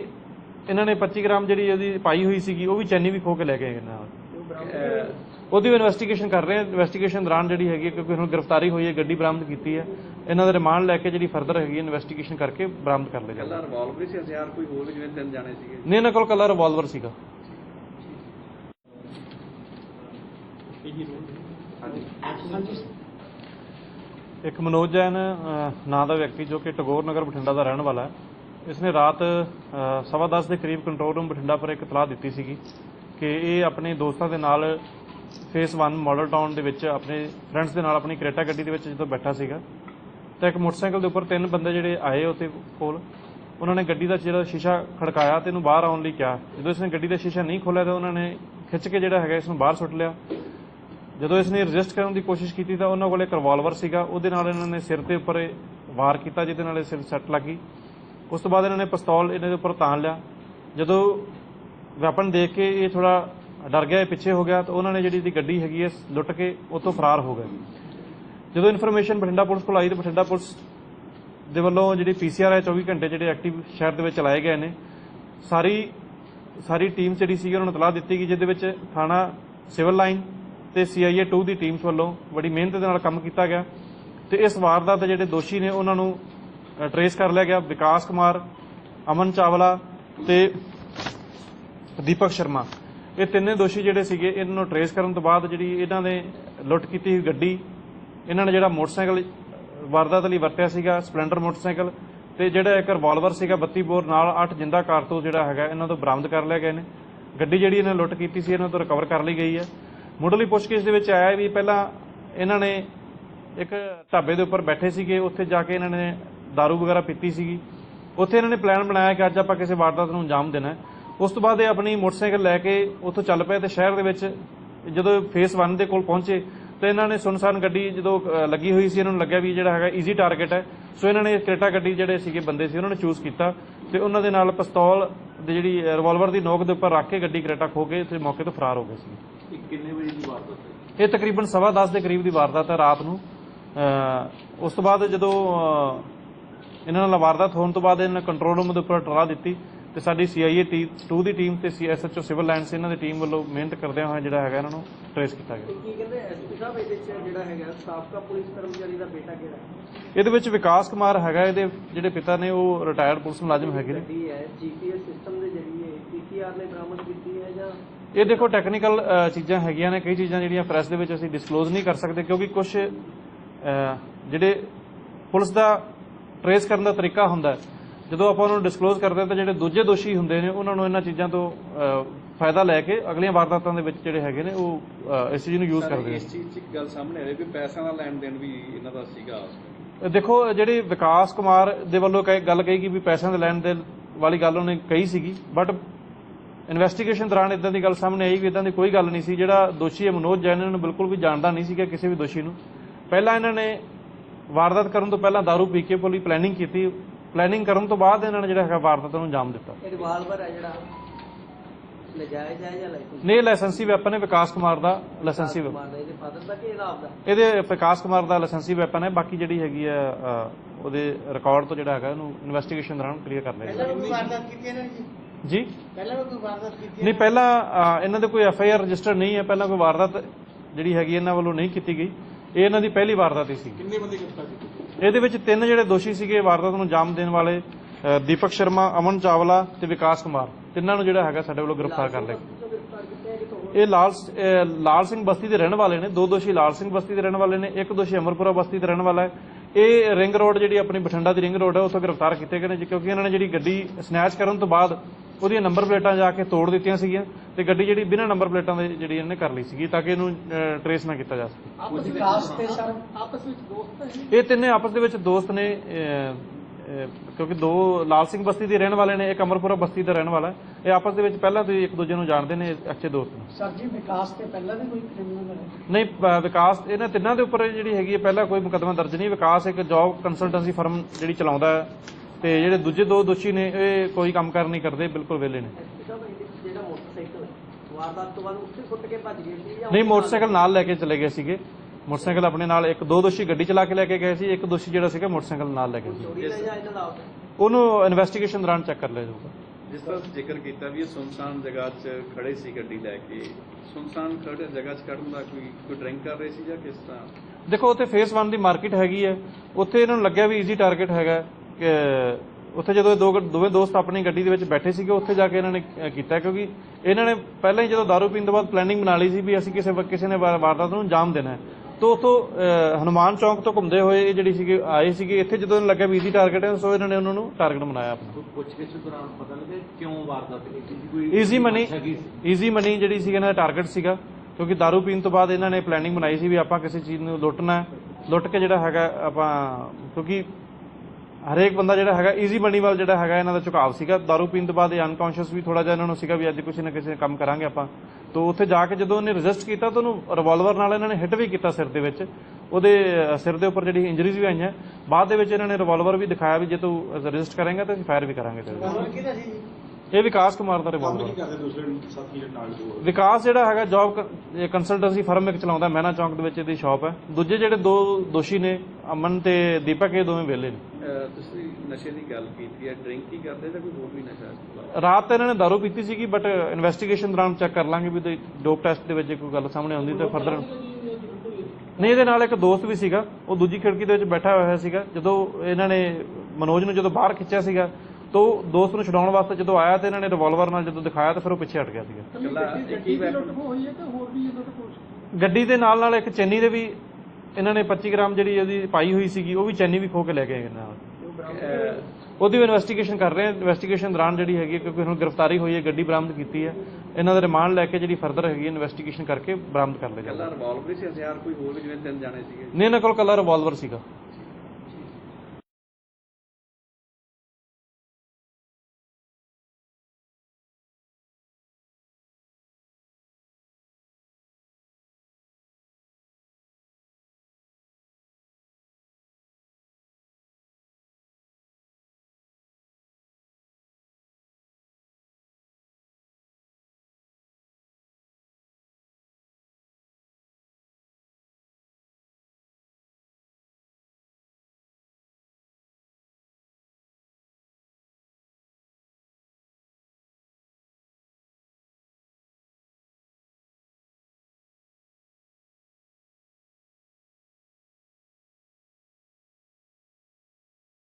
ਇਹਨਾਂ ਨੇ 25 ਗ੍ਰਾਮ ਜਿਹੜੀ ਉਹਦੀ ਪਾਈ ਹੋਈ ਸੀਗੀ ਉਹ ਵੀ ਚੈਨੀ ਵੀ ਖੋ ਕੇ ਲੈ ਗਏ ਨਾਲ। ਉਹਦੀ ਵੀ ਇਨਵੈਸਟੀਗੇਸ਼ਨ ਕਰ ਰਹੇ ਆ। ਇਨਵੈਸਟੀਗੇਸ਼ਨ ਦੌਰਾਨ ਜਿਹੜੀ ਹੈਗੀ ਹੈ, ਕਿਉਂਕਿ ਹੁਣ ਗ੍ਰਿਫਤਾਰੀ ਹੋਈ ਹੈ ਗੱਡੀ ਬਰਾਮਦ ਕੀਤੀ ਹੈ। ਇਹਨਾਂ ਦਾ ਰਿਮਾਂਡ ਲੈ ਕੇ ਜਿਹੜੀ ਫਰਦਰ ਹੈਗੀ ਇਨਵੈਸਟੀਗੇਸ਼ਨ ਕਰਕੇ ਬਰਾਮਦ ਕਰ ਲਿਆ ਇਕੱਲਾ ਜਾਊਗਾ। ਰਿਵਾਲਵਰ ਹੀ ਸੀ ਹਥਿਆਰ ਕੋਈ ਹੋਰ ਵੀ ਜਿਵੇਂ ਤਿੰਨ ਜਾਣੇ ਸੀਗੇ? ਨਹੀਂ ਇਹਨਾਂ ਕੋਲ ਕੱਲਾ ਰਿਵਾਲਵਰ ਸੀਗਾ। ਇੱਕ ਮਨੋਜ ਜੈਨ ਨਾਂ ਦਾ ਵਿਅਕਤੀ ਜੋ ਕਿ ਟਗੋਰ ਨਗਰ ਬਠਿੰਡਾ ਦਾ ਰਹਿਣ ਵਾਲਾ ਹੈ। ਇਸ ਨੇ ਰਾਤ ਅ, ਸਵਾ ਦਸ ਦੇ ਕਰੀਬ ਕੰਟਰੋਲ ਰੂਮ ਬਠਿੰਡਾ ਪਰ ਇੱਕ ਤਲਾਹ ਦਿੱਤੀ ਸੀਗੀ ਕਿ ਇਹ ਆਪਣੇ ਦੋਸਤਾਂ ਦੇ ਨਾਲ ਫੇਸ 1 ਮਾਡਲ ਟਾਊਨ ਦੇ ਵਿੱਚ ਆਪਣੇ ਫਰੈਂਡਸ ਦੇ ਨਾਲ ਆਪਣੀ ਕਰੇਟਾ ਗੱਡੀ ਦੇ ਵਿੱਚ ਜਦੋਂ ਬੈਠਾ ਸੀਗਾ। ਤਾਂ ਇੱਕ ਮੋਟਰਸਾਈਕਲ ਦੇ ਉੱਪਰ ਤਿੰਨ ਬੰਦੇ ਜਿਹੜੇ ਆਏ ਉੱਥੇ ਕੋਲ। ਉਹਨਾਂ ਨੇ ਗੱਡੀ ਦਾ ਜਿਹੜਾ ਸ਼ੀਸ਼ਾ ਖੜਕਾਇਆ ਤੇ ਇਹਨੂੰ ਬਾਹਰ ਆਉਣ ਲਈ ਕਿਹਾ। ਜਦੋਂ ਇਸਨੇ ਗੱਡੀ ਦਾ ਸ਼ੀਸ਼ਾ ਨਹੀਂ ਖੋਲ੍ਹਿਆ ਤਾਂ ਉਹਨਾਂ ਨੇ ਖਿੱਚ ਕੇ ਜਿਹੜਾ ਹੈਗਾ ਇਸ ਨੂੰ ਬਾਹਰ ਸੁੱਟ ਲਿਆ। ਜਦੋਂ ਇਸ ਨੇ ਰਜਿਸਟ ਕਰਨ ਦੀ ਕੋਸ਼ਿਸ਼ ਕੀਤੀ ਤਾਂ ਉਹਨਾਂ ਕੋਲ ਇੱਕ ਰਿਵਾਲਵਰ ਸੀਗਾ। ਉਹਦੇ ਨਾਲ ਇਹਨਾਂ ਨੇ ਸਿਰ ਦੇ ਉੱਪਰ ਇਹ ਵਾਰ ਕੀਤਾ, ਜਿਹਦੇ ਨਾਲ ਇਹ ਸਿਰ ਸੱਟ ਲੱਗੀ। ਉਸ ਤੋਂ ਬਾਅਦ ਇਹਨਾਂ ਨੇ ਪਿਸਤੌਲ ਇਹਨਾਂ ਦੇ ਉੱਪਰ ਤਾਣ ਲਿਆ। ਜਦੋਂ ਵੈਪਨ ਦੇਖ ਕੇ ਇਹ ਥੋੜਾ ਡਰ ਗਿਆ, ਇਹ ਪਿੱਛੇ ਹੋ ਗਿਆ, ਤਾਂ ਉਹਨਾਂ ਨੇ ਜਿਹੜੀ ਦੀ ਗੱਡੀ ਹੈਗੀ ਹੈ, ਲੁੱਟ ਕੇ ਉੱਥੋਂ ਫਰਾਰ ਹੋ ਗਏ। ਜਦੋਂ ਇਨਫੋਰਮੇਸ਼ਨ ਬਠਿੰਡਾ ਪੁਲਿਸ ਕੋਲ ਆਈ ਤਾਂ ਬਠਿੰਡਾ ਪੁਲਿਸ ਦੇ ਵੱਲੋਂ ਜਿਹੜੀ ਪੀਸੀਆਰ ਹੈ 24 ਘੰਟੇ ਜਿਹੜੇ ਐਕਟਿਵ ਸ਼ਹਿਰ ਦੇ ਵਿੱਚ ਚਲਾਏ ਗਏ ਨੇ। ਸਾਰੀ ਸਾਰੀ ਟੀਮ ਜਿਹੜੀ ਸੀਗੀ, ਉਹਨਾਂ ਨੂੰ ਤਲਾਹ ਦਿੱਤੀ ਗਈ, ਜਿਹਦੇ ਵਿੱਚ ਥਾਣਾ ਸਿਵਲ ਲਾਈਨ ਤੇ ਸੀਆਈਏ 2 ਦੀ ਟੀਮਸ ਵੱਲੋਂ ਬੜੀ ਮਿਹਨਤ ਦੇ ਨਾਲ ਕੰਮ ਕੀਤਾ ਗਿਆ ਤੇ ਇਸ ਵਾਰਦਾਤ ਦੇ ਜਿਹੜੇ ਦੋਸ਼ੀ ਨੇ ਉਹਨਾਂ ਨੂੰ ਟਰੇਸ ਕਰ ਲਿਆ ਗਿਆ ਵਿਕਾਸ ਕੁਮਾਰ, ਅਮਨ ਚਾਵਲਾ ਤੇ ਦੀਪਕ ਸ਼ਰਮਾ। ਇਹ ਤਿੰਨੇ ਦੋਸ਼ੀ ਜਿਹੜੇ ਸੀਗੇ, ਇਹਨਾਂ ਨੂੰ ਟਰੇਸ ਕਰਨ ਤੋਂ ਬਾਅਦ ਜਿਹੜੀ ਇਹਨਾਂ ਨੇ ਲੁੱਟ ਕੀਤੀ ਹੋਈ ਗੱਡੀ, ਇਹਨਾਂ ਨੇ ਜਿਹੜਾ ਮੋਟਰਸਾਈਕਲ ਵਾਰਦਾਤ ਲਈ ਵਰਤਿਆ ਸੀਗਾ, ਸਪਲੈਂਡਰ ਮੋਟਰਸਾਈਕਲ ਤੇ ਜਿਹੜਾ ਇੱਕ ਰਿਵਾਲਵਰ ਸੀਗਾ 32 ਬੋਰ ਨਾਲ 8 ਜਿੰਦਾ ਕਾਰਤੂਸ ਜਿਹੜਾ ਹੈਗਾ, ਇਹਨਾਂ ਤੋਂ ਬਰਾਮਦ ਕਰ ਲਿਆ ਗਏ ਨੇ। ਗੱਡੀ ਜਿਹੜੀ ਇਹਨਾਂ ਨੇ ਲੁੱਟ ਕੀਤੀ ਸੀ, ਇਹਨਾਂ ਤੋਂ ਰਿਕਵਰ ਕਰ ਲਈ ਗਈ ਹੈ। ਮੁੱਢਲੀ ਪੁੱਛਗਿੱਛ ਦੇ ਵਿੱਚ ਆਇਆ ਵੀ ਪਹਿਲਾਂ ਇਹਨਾਂ ਨੇ ਇੱਕ ਢਾਬੇ ਦੇ ਉੱਪਰ ਬੈਠੇ ਸੀਗੇ, ਉੱਥੇ ਜਾ ਕੇ ਇਹਨਾਂ ਨੇ दारू ਵਗੈਰਾ ਪੀਤੀ ਸੀਗੀ। ਉੱਥੇ ਇਹਨਾਂ ਨੇ ਪਲਾਨ ਬਣਾਇਆ ਕਿ ਅੱਜ ਆਪਾਂ ਕਿਸੇ ਵਾਰਦਾਤ ਨੂੰ ਅੰਜਾਮ ਦੇਣਾ ਹੈ। ਉਸ ਤੋਂ ਬਾਅਦ ਇਹ ਆਪਣੀ ਮੋਟਰਸਾਈਕਲ ਲੈ ਕੇ ਉੱਥੋਂ ਚੱਲ ਪਏ ਤੇ ਸ਼ਹਿਰ ਦੇ ਵਿੱਚ ਜਦੋਂ ਫੇਸ 1 ਦੇ ਕੋਲ ਪਹੁੰਚੇ, ਤੇ ਇਹਨਾਂ ਨੇ ਸੁਨਸਾਨ ਗੱਡੀ ਜਦੋਂ ਲੱਗੀ ਹੋਈ ਸੀ, ਇਹਨਾਂ ਨੂੰ ਲੱਗਿਆ ਵੀ ਜਿਹੜਾ ਹੈਗਾ ਈਜ਼ੀ ਟਾਰਗੇਟ ਹੈ। ਸੋ ਇਹਨਾਂ ਨੇ ਕ੍ਰੇਟਾ ਗੱਡੀ ਜਿਹੜੇ ਸੀਗੇ ਬੰਦੇ ਸੀ, ਉਹਨਾਂ ਨੇ ਚੂਜ਼ ਕੀਤਾ ਤੇ ਉਹਨਾਂ ਦੇ ਨਾਲ ਪਿਸਤੌਲ ਦੀ ਜਿਹੜੀ ਰਿਵਾਲਵਰ ਦੀ ਨੋਕ ਦੇ ਉੱਪਰ ਰੱਖ ਕੇ ਗੱਡੀ ਕ੍ਰੇਟਾ ਖੋ ਕੇ ਤੇ ਮੌਕੇ ਤੋਂ ਫਰਾਰ ਹੋ ਗਏ ਸੀ। ਇਹ ਕਿੰਨੇ ਵਜੇ ਦੀ ਵਾਰਦਾਤ ਹੈ? ਇਹ ਤਕਰੀਬਨ ਸਵਾ ਦਸ ਦੇ ਕਰੀਬ ਦੀ ਵਾਰਦਾਤ ਹੈ ਰਾਤ ਨੂੰ। ਅ, ਉਸ ਤੋਂ ਬਾਅਦ ਜਦੋਂ ਅ, ਇਹਨਾਂ ਨਾਲ ਵਾਰਦਾਤ ਹੋਣ ਤੋਂ ਬਾਅਦ ਇਹਨਾਂ ਕੰਟਰੋਲ ਰੂਮ ਦੇ ਉੱਪਰ ਟਰਾ ਦਿੱਤੀ ਤੇ ਸਾਡੀ ਸੀਆਈਏ ਟੀ 2 ਦੀ ਟੀਮ ਤੇ ਸੀਐਸਐਚਓ ਸਿਵਲ ਲਾਈਨਸ ਇਹਨਾਂ ਦੀ ਟੀਮ ਵੱਲੋਂ ਮਿਹਨਤ ਕਰਦਿਆਂ ਹੋਇਆ ਜਿਹੜਾ ਹੈਗਾ ਇਹਨਾਂ ਨੂੰ ਟ੍ਰੇਸ ਕੀਤਾ ਗਿਆ। ਕੀ ਕਹਿੰਦੇ ਐਸਪੀ ਸਾਹਿਬ ਇਹਦੇ ਚ ਜਿਹੜਾ ਹੈਗਾ ਸਾਬਕਾ ਪੁਲਿਸ ਕਰਮਚਾਰੀ ਦਾ ਬੇਟਾ ਕਿਹੜਾ ਹੈ? ਇਹਦੇ ਵਿੱਚ ਵਿਕਾਸ ਕੁਮਾਰ ਹੈਗਾ ਇਹਦੇ ਜਿਹੜੇ ਪਿਤਾ ਨੇ ਉਹ ਰਿਟਾਇਰਡ ਪੁਲਿਸ ਮੁਲਾਜ਼ਮ ਹੈਗੇ ਨੇ। ਗੱਡੀ ਹੈ ਜੀਪੀਐਸ ਸਿਸਟਮ ਦੇ ਜ਼ਰੀਏ ਪੀਸੀਆਰ ਨੇ ਬਰਾਮਦ ਕੀਤੀ ਹੈ ਜਾਂ ਇਹ ਦੇਖੋ ਟੈਕਨੀਕਲ ਚੀਜ਼ਾਂ ਹੈਗੀਆਂ ਨੇ ਕਈ ਚੀਜ਼ਾਂ ਜਿਹੜੀਆਂ ਪ੍ਰੈਸ ਦੇ ਵਿੱਚ ਅਸੀਂ ਡਿਸਕਲੋਜ਼ ਨਹੀਂ ਕਰ ਸਕਦੇ ਕਿਉਂਕਿ ਕੁਝ ਜਿਹੜੇ ਪੁਲਿਸ ਦਾ ਟਰੇਸ ਕਰਨ ਦਾ ਤਰੀਕਾ ਹੁੰਦਾ ਹੈ ਜਦੋਂ ਆਪਾਂ ਉਹਨੂੰ ਡਿਸਕਲੋਜ਼ ਕਰਦੇ ਹਾਂ ਤਾਂ ਜਿਹੜੇ ਦੂਜੇ ਦੋਸ਼ੀ ਹੁੰਦੇ ਨੇ ਉਹਨਾਂ ਨੂੰ ਇਹਨਾਂ ਚੀਜ਼ਾਂ ਤੋਂ ਫਾਇਦਾ ਲੈ ਕੇ ਅਗਲੀਆਂ ਵਾਰਦਾਤਾਂ ਦੇ ਵਿੱਚ ਜਿਹੜੇ ਹੈਗੇ ਨੇ ਉਹ ਇਸ ਚੀਜ਼ ਨੂੰ ਯੂਜ਼ ਕਰਦੇ ਨੇ। ਇਸ ਚੀਜ਼ 'ਚ ਗੱਲ ਸਾਹਮਣੇ ਆ ਰਹੀ ਵੀ ਪੈਸਿਆਂ ਦਾ ਲੈਣ ਦੇਣ ਵੀ ਇਹਨਾਂ ਦਾ ਸੀਗਾ। ਦੇਖੋ ਜਿਹੜੀ ਵਿਕਾਸ ਕੁਮਾਰ ਦੇ ਵੱਲੋਂ ਕਹੀ- ਗੱਲ ਕਹੀ ਕਿ ਵੀ ਪੈਸਿਆਂ ਦੇ ਲੈਣ ਦੇ ਵਾਲੀ ਗੱਲ ਉਹਨੇ ਕਹੀ ਸੀਗੀ ਬਟ ਇਨਵੈਸਟੀਗੇਸ਼ਨ ਦੌਰਾਨ ਇਦਾਂ ਦੀ ਗੱਲ ਸਾਹਮਣੇ ਆਈ ਵੀ ਇਦਾਂ ਦੀ ਕੋਈ ਗੱਲ ਨਹੀਂ ਸੀ। ਜਿਹੜਾ ਦੋਸ਼ੀ ਹੈ ਮਨੋਜ ਜੈਨ ਨੂੰ ਬਿਲਕੁਲ ਵੀ ਜਾਣਦਾ ਨਹੀਂ ਸੀਗਾ ਕਿਸੇ ਵੀ ਦੋਸ਼ੀ ਨੂੰ। ਪਹਿਲਾਂ ਇਹਨਾਂ ਨੇ ਵਾਰਦਾਤ ਕਰਨ ਤੋਂ ਪਹਿਲਾਂ दारू ਪੀ ਕੇ ਪੂਰੀ ਪਲੈਨਿੰਗ ਕੀਤੀ। ਪਲੈਨਿੰਗ ਕਰਨ ਤੋਂ ਬਾਅਦ ਇਹਨਾਂ ਨੇ ਜਿਹੜਾ ਹੈਗਾ ਵਾਰਦਾਤ ਨੂੰ ਅੰਜਾਮ ਦਿੱਤਾ। ਇਹ ਰਿਵਾਲਵਰ ਹੈ ਜਿਹੜਾ ਨਜਾਇਜ਼ ਹੈ ਜਾਂ ਲਾਇਸੈਂਸ ਵੈਪਨ ਹੈ ਵਿਕਾਸ ਕੁਮਾਰ ਦਾ ਲਾਇਸੈਂਸੀ ਵੈਪਨ ਇਹਦੇ ਫਾਦਰ ਦਾ ਕਿ ਇਹਦਾ ਆਪਦਾ ਇਹਦੇ ਵਿਕਾਸ ਕੁਮਾਰ ਦਾ ਲਾਇਸੈਂਸੀ ਵੈਪਨ ਹੈ। ਬਾਕੀ ਜਿਹੜੀ ਹੈਗੀ ਹੈ ਉਹਦੇ ਰਿਕਾਰਡ ਤੋਂ ਜਿਹੜਾ ਹੈਗਾ ਇਹਨੂੰ ਇਨਵੈਸਟੀਗੇਸ਼ਨ ਦੌਰਾਨ ਕਲੀਅਰ ਕਰ ਲਿਆ ਜਾਏਗਾ ਜੀ? ਪਹਿਲਾਂ ਕੋਈ ਵਾਰਦਾਤ ਕੀਤੀ ਨਹੀਂ ਪਹਿਲਾਂ ਅ, ਇਹਨਾਂ ਦੇ ਕੋਈ ਐਫ ਆਈ ਆਰ ਰਜਿਸਟਰ ਨਹੀਂ ਹੈ। ਪਹਿਲਾਂ ਕੋਈ ਵਾਰਦਾਤ ਜਿਹੜੀ ਹੈਗੀ ਇਹਨਾਂ ਵੱਲੋਂ ਨਹੀਂ ਕੀਤੀ ਗਈ। ਇਹ ਇਹਨਾਂ ਦੀ ਪਹਿਲੀ ਵਾਰਦਾਤ ਹੀ ਸੀ। ਕਿੰਨੇ ਬੰਦੇ ਗ੍ਰਿਫਤਾਰ ਕੀਤੇ? ਇਹਦੇ ਵਿੱਚ ਤਿੰਨ ਜਿਹੜੇ ਦੋਸ਼ੀ ਸੀਗੇ ਵਾਰਦਾਤ ਨੂੰ ਅੰਜਾਮ ਦੇਣ ਵਾਲੇ ਅ, ਦੀਪਕ ਸ਼ਰਮਾ ਅਮਨ ਚਾਵਲਾ ਤੇ ਵਿਕਾਸ ਕੁਮਾਰ। ਤਿੰਨਾਂ ਨੂੰ ਜਿਹੜਾ ਹੈਗਾ ਸਾਡੇ ਵੱਲੋਂ ਗ੍ਰਿਫਤਾਰ ਕਰ ਲਿਆ? ਇਹ ਲਾਲ ਲਾਲ ਸਿੰਘ ਬਸਤੀ ਦੇ ਰਹਿਣ ਵਾਲੇ ਨੇ। ਦੋ ਦੋਸ਼ੀ ਲਾਲ ਸਿੰਘ ਬਸਤੀ ਦੇ ਰਹਿਣ ਵਾਲੇ ਨੇ। ਇੱਕ ਦੋਸ਼ੀ ਅਮਰਪੁਰਾ ਬਸਤੀ ਦੇ ਰਹਿਣ ਵਾਲਾ ਹੈ। ਇਹ ਰਿੰਗ ਰੋਡ ਜਿਹੜੀ ਆਪਣੀ ਬਠਿੰਡਾ ਦੀ ਰਿੰਗ ਰੋਡ ਹੈ ਉੱਥੋਂ ਗ੍ਰਿਫਤਾਰ ਕੀਤੇ ਗਏ ਨੇ ਜੀ, ਕਿਉਂਕਿ ਇਹਨਾਂ ਨੇ ਜਿਹੜੀ ਗੱਡੀ ਸਨੈਚ ਕਰਨ ਤੋਂ ਬਾਅਦ ਉਹਦੀਆਂ ਨੰਬਰ ਪਲੇਟਾਂ ਜਾ ਕੇ ਤੋੜ ਦਿੱਤੀਆਂ ਸੀਗੀਆਂ ਤੇ ਗੱਡੀ ਜਿਹੜੀ ਬਿਨਾਂ ਨੰਬਰ ਪਲੇਟਾਂ ਦੇ ਜਿਹੜੀ ਇਹਨੇ ਕਰ ਲਈ ਸੀਗੀ ਤਾਂ ਕਿ ਇਹਨੂੰ ਟਰੇਸ ਨਾ ਕੀਤਾ ਜਾ ਸਕੇ। ਆਪਸ ਵਿਕਾਸ ਤੇ ਸਰ ਆਪਸ ਵਿੱਚ ਦੋਸਤ ਹੈ ਇਹ ਤਿੰਨੇ ਆਪਸ ਦੇ ਵਿੱਚ ਦੋਸਤ ਨੇ ਕਿਉਂਕਿ ਦੋ ਲਾਲ ਸਿੰਘ ਬਸਤੀ ਦੇ ਰਹਿਣ ਵਾਲੇ ਨੇ ਇੱਕ ਅਮਰਪੁਰਾ ਬਸਤੀ ਦਾ ਰਹਿਣ ਵਾਲਾ ਹੈ। ਇਹ ਆਪਸ ਦੇ ਵਿੱਚ ਪਹਿਲਾਂ ਤੋਂ ਹੀ ਇੱਕ ਦੂਜੇ ਨੂੰ ਜਾਣਦੇ ਨੇ ਅੱਛੇ ਦੋਸਤ ਨੇ। ਸਰ ਜੀ ਵਿਕਾਸ ਤੇ ਪਹਿਲਾਂ ਵੀ ਕੋਈ ਕ੍ਰਿਮੀਨਲ ਹੈ? ਨਹੀਂ ਵਿਕਾਸ ਇਹਨਾਂ ਤਿੰਨਾਂ ਦੇ ਉੱਪਰ ਜਿਹੜੀ ਹੈਗੀ ਹੈ ਪਹਿਲਾਂ ਕੋਈ ਮੁਕੱਦਮਾ ਦਰਜ ਨਹੀਂ। ਵਿਕਾਸ ਇੱਕ ਜੌਬ ਕੰਸਲਟੈਂਸੀ ਫਰਮ ਜਿਹੜੀ ਚਲਾਉਂਦਾ ਹੈ। ਤੇ ਜਿਹੜੇ ਦੂਜੇ ਦੋ ਦੋਸ਼ੀ ਨੇ ਇਹ ਕੋਈ ਕੰਮ ਕਰ ਨਹੀਂ ਕਰਦੇ ਬਿਲਕੁਲ ਵਿਹਲੇ ਨੇ। ਐਸਪੀ ਸਾਹਿਬ ਇਹਦੇ ਵਿੱਚ ਜਿਹੜਾ ਮੋਟਰਸਾਈਕਲ ਹੈ ਵਾਰਦਾਤ ਤੋਂ ਬਾਅਦ ਉੱਥੇ ਸੁੱਟ ਕੇ ਭੱਜ ਗਏ ਸੀ ਜਾਂ ਨਹੀਂ ਮੋਟਰਸਾਈਕਲ ਨਾਲ ਲੈ ਕੇ ਚਲੇ ਗਏ ਸੀਗੇ। ਮੋਟਰਸਾਈਕਲ ਆਪਣੇ ਨਾਲ ਇੱਕ ਦੋ ਦੋਸ਼ੀ ਗੱਡੀ ਚਲਾ ਕੇ ਲੈ ਕੇ ਗਏ ਸੀ ਇੱਕ ਦੋਸ਼ੀ ਜਿਹੜਾ ਸੀਗਾ ਮੋਟਰਸਾਈਕਲ ਨਾਲ ਲੈ ਕੇ ਆਪਦਾ ਉਹਨੂੰ ਇਨਵੈਸਟੀਗੇਸ਼ਨ ਦੌਰਾਨ ਚੈੱਕ ਕਰ ਲਿਆ ਜਾਊਗਾ। ਜਿਸ ਤਰ੍ਹਾਂ ਜ਼ਿਕਰ ਕੀਤਾ ਵੀ ਇਹ ਸੁਨਸਾਨ ਜਗ੍ਹਾ 'ਚ ਖੜੇ ਸੀ ਗੱਡੀ ਲੈ ਕੇ ਸੁਨਸਾਨ ਖੜੇ ਜਗ੍ਹਾ 'ਚ ਖੜਨ ਦਾ ਕੋਈ ਕੋਈ ਡਰਿੰਕ ਕਰ ਰਹੇ ਸੀ ਜਾਂ ਕਿਸ ਤਰ੍ਹਾਂ? ਦੇਖੋ ਉੱਥੇ ਫੇਸ 1 ਦੀ ਮਾਰਕੀਟ ਹੈਗੀ ਹੈ। ਉੱਥੇ ਇਹਨਾਂ ਨੂੰ ਲੱਗਿਆ ਵੀ ਈਜ਼ੀ ਟਾਰਗੇਟ ਹੈਗਾ। ਉੱਥੇ ਜਦੋਂ ਇਹ ਦੋ ਦੋਵੇਂ ਦੋਸਤ ਆਪਣੀ ਗੱਡੀ ਦੇ ਵਿੱਚ ਬੈਠੇ ਸੀਗੇ ਉੱਥੇ ਜਾ ਕੇ ਇਹਨਾਂ ਨੇ ਕੀਤਾ ਕਿਉਂਕਿ ਇਹਨਾਂ ਨੇ ਪਹਿਲਾਂ ਹੀ ਜਦੋਂ ਦਾਰੂ ਪੀਣ ਤੋਂ ਬਾਅਦ ਪਲੈਨਿੰਗ ਬਣਾ ਲਈ ਸੀ ਵੀ ਅਸੀਂ ਕਿਸੇ ਕਿਸੇ ਨੇ ਵਾਰ- ਵਾਰਦਾਤ ਨੂੰ ਅੰਜਾਮ ਦੇਣਾ ਹੈ। ਤੋਂ ਉੱਥੋਂ ਹਨੂਮਾਨ ਚੌਂਕ ਤੋਂ ਘੁੰਮਦੇ ਹੋਏ ਇਹ ਜਿਹੜੀ ਸੀਗੇ ਆਏ ਸੀਗੇ ਇੱਥੇ ਜਦੋਂ ਇਹਨਾਂ ਲੱਗਿਆ ਵੀ ਈਜ਼ੀ ਟਾਰਗੇਟ ਹੈ ਸੋ ਇਹਨਾਂ ਨੇ ਉਹਨਾਂ ਨੂੰ ਟਾਰਗੇਟ ਬਣਾਇਆ ਆਪਣਾ। ਕੋਈ ਪੁੱਛਗਿੱਛ ਦੌਰਾਨ ਪਤਾ ਲੱਗਿਆ ਕਿਉਂ ਵਾਰਦਾਤ ਕੀਤੀ ਸੀ? ਕੋਈ ਈਜ਼ੀ ਮਨੀ ਈਜ਼ੀ ਮਨੀ ਜਿਹੜੀ ਸੀ ਇਹਨਾਂ ਦਾ ਟਾਰਗੇਟ ਸੀਗਾ ਕਿਉਂਕਿ दारू ਪੀਣ ਤੋਂ ਬਾਅਦ ਇਹਨਾਂ ਨੇ ਪਲੈਨਿੰਗ ਬਣਾਈ ਸੀ ਵੀ ਆਪਾਂ ਕਿਸੇ ਚੀਜ਼ ਨੂੰ ਲੁੱਟਣਾ। ਲੁੱਟ ਕੇ ਜਿਹੜਾ ਹੈਗਾ ਆਪਾਂ ਕਿਉਂਕਿ ਹਰੇਕ ਬੰਦਾ ਜਿਹੜਾ ਹੈਗਾ ਈਜ਼ੀ ਮਨੀ ਵੱਲ ਜਿਹੜਾ ਹੈਗਾ, ਇਹਨਾਂ ਦਾ ਝੁਕਾਵ ਸੀਗਾ। दारू ਪੀਣ ਤੋਂ ਬਾਅਦ ਇਹ ਅਨਕੌਂਸ਼ੀਅਸ ਵੀ ਥੋੜਾ ਜਿਹਾ ਇਹਨਾਂ ਨੂੰ ਸੀਗਾ ਵੀ ਅੱਜ ਕਿਸੇ ਨਾ ਕਿਸੇ ਕੰਮ ਕਰਾਂਗੇ ਆਪਾਂ। ਤੋਂ ਉੱਥੇ ਜਾ ਕੇ ਜਦੋਂ ਉਹਨੇ ਰੈਜ਼ਿਸਟ ਕੀਤਾ, ਤਾਂ ਉਹਨੂੰ ਰਿਵਾਲਵਰ ਨਾਲ ਇਹਨਾਂ ਨੇ ਹਿੱਟ ਵੀ ਕੀਤਾ ਸਿਰ ਦੇ ਵਿੱਚ। ਉਹਦੇ ਸਿਰ ਦੇ ਉੱਪਰ ਜਿਹੜੀ ਇੰਜਰੀਜ਼ ਵੀ ਆਈਆਂ। ਬਾਅਦ ਦੇ ਵਿੱਚ ਇਹਨਾਂ ਨੇ ਰਿਵਾਲਵਰ ਵੀ ਦਿਖਾਇਆ ਵੀ ਜੇ ਤੂੰ ਰੈਜ਼ਿਸਟ ਕਰੇਂਗਾ ਤਾਂ ਅਸੀਂ ਫਾਇਰ ਵੀ ਕਰਾਂਗੇ ਤੇਰੇ ਤੇ। ਇਹ ਵਿਕਾਸ ਕੁਮਾਰ ਦਾ ਕੰਮ ਰਿਵਾਲਵਰ ਕੀ ਕਰਦੇ ਦੂਸਰੇ ਸਾਥੀ ਜਿਹੜੇ ਨਾਲ ਦੋ ਹੋਰ? ਵਿਕਾਸ ਜਿਹੜਾ ਹੈਗਾ ਜੌਬ ਕੰਸਲਟੈਂਸੀ ਫਰਮ ਇੱਕ ਚਲਾਉਂਦਾ ਮਹਿਨਾ ਚੌਂਕ ਦੇ ਵਿੱਚ ਇਹਦੀ ਸ਼ਾਪ ਹੈ। ਦੂਜੇ ਜਿਹੜੇ ਦੋ ਦੋਸ਼ੀ ਨੇ ਅਮਨ ਤੇ ਦੀਪਕ ਇਹ ਦੋਵੇਂ ਵਿਹਲੇ ਨੇ। ਅਹ ਤੁਸੀਂ ਨਸ਼ੇ ਦੀ ਗੱਲ ਕੀਤੀ ਹੈ ਡਰਿੰਕ ਹੀ ਕਰਦੇ ਜਾਂ ਕੋਈ ਹੋਰ ਵੀ ਨਸ਼ਾ ਰਾਤ ਤਾਂ ਇਹਨਾਂ ਨੇ ਦਾਰੂ ਪੀਤੀ ਸੀਗੀ ਬਟ ਇਨਵੈਸਟੀਗੇਸ਼ਨ ਦੌਰਾਨ ਚੈੱਕ ਕਰ ਲਾਂਗੇ ਵੀ ਡੋਪ ਟੈਸਟ ਦੇ ਵਿੱਚ ਜੇ ਕੋਈ ਗੱਲ ਸਾਹਮਣੇ ਆਉਂਦੀ ਤਾਂ ਫਰਦਰ ਨਹੀਂ ਇਹਦੇ ਨਾਲ ਇੱਕ ਦੋਸਤ ਵੀ ਸੀਗਾ ਉਹ ਦੂਜੀ ਖਿੜਕੀ ਦੇ ਵਿੱਚ ਬੈਠਾ ਹੋਇਆ ਸੀਗਾ। ਜਦੋਂ ਇਹਨਾਂ ਨੇ ਮਨੋਜ ਨੂੰ ਜਦੋਂ ਬਾਹਰ ਖਿੱਚਿਆ ਸੀਗਾ ਤਾਂ ਉਹ ਦੋਸਤ ਨੂੰ ਛਡਾਉਣ ਵਾਸਤੇ ਜਦੋਂ ਆਇਆ ਤੇ ਇਹਨਾਂ ਨੇ ਰਿਵਾਲਵਰ ਨਾਲ ਜਦੋਂ ਦਿਖਾਇਆ ਤਾਂ ਫਿਰ ਉਹ ਪਿੱਛੇ ਹਟ ਗਿਆ ਸੀਗਾ। ਇਕੱਲਾ ਇੱਕ ਹੀ ਵੈਪਨ ਗੱਡੀ ਦੇ ਨਾਲ ਨਾਲ ਇੱਕ ਚੈਨੀ ਦੇ ਵੀ ਇਹਨਾਂ ਨੇ 25 ਗ੍ਰਾਮ ਜਿਹੜੀ ਉਹਦੀ ਪਾਈ ਹੋਈ ਸੀਗੀ ਉਹ ਵੀ ਚੈਨੀ ਵੀ ਖੋ ਕੇ ਲੈ ਗਏ ਇਹਨਾਂ ਨਾਲ। ਉਹਦੀ ਵੀ ਇਨਵੈਸਟੀਗੇਸ਼ਨ ਕਰ ਰਹੇ ਆ। ਇਨਵੈਸਟੀਗੇਸ਼ਨ ਦੌਰਾਨ ਜਿਹੜੀ ਹੈਗੀ ਕਿਉਂਕਿ ਹੁਣ ਗ੍ਰਿਫਤਾਰੀ ਹੋਈ ਹੈ ਗੱਡੀ ਬਰਾਮਦ ਕੀਤੀ ਹੈ। ਇਹਨਾਂ ਦਾ ਰਿਮਾਂਡ ਲੈ ਕੇ ਜਿਹੜੀ ਫਰਦਰ ਹੈਗੀ ਇਨਵੈਸਟੀਗੇਸ਼ਨ ਕਰਕੇ ਬਰਾਮਦ ਕਰ ਲਿਆ ਇਕੱਲਾ ਜਾਊਗਾ ਰਿਵਾਲਵਰ ਸੀ ਹਥਿਆਰ ਕੋਈ ਹੋਰ ਵੀ ਜਿਵੇਂ ਤਿੰਨ ਜਾਣੇ ਸੀਗੇ। ਨਹੀਂ ਇਹਨਾਂ ਕੋਲ ਕੱਲਾ ਰਿਵਾਲਵਰ ਸੀਗਾ।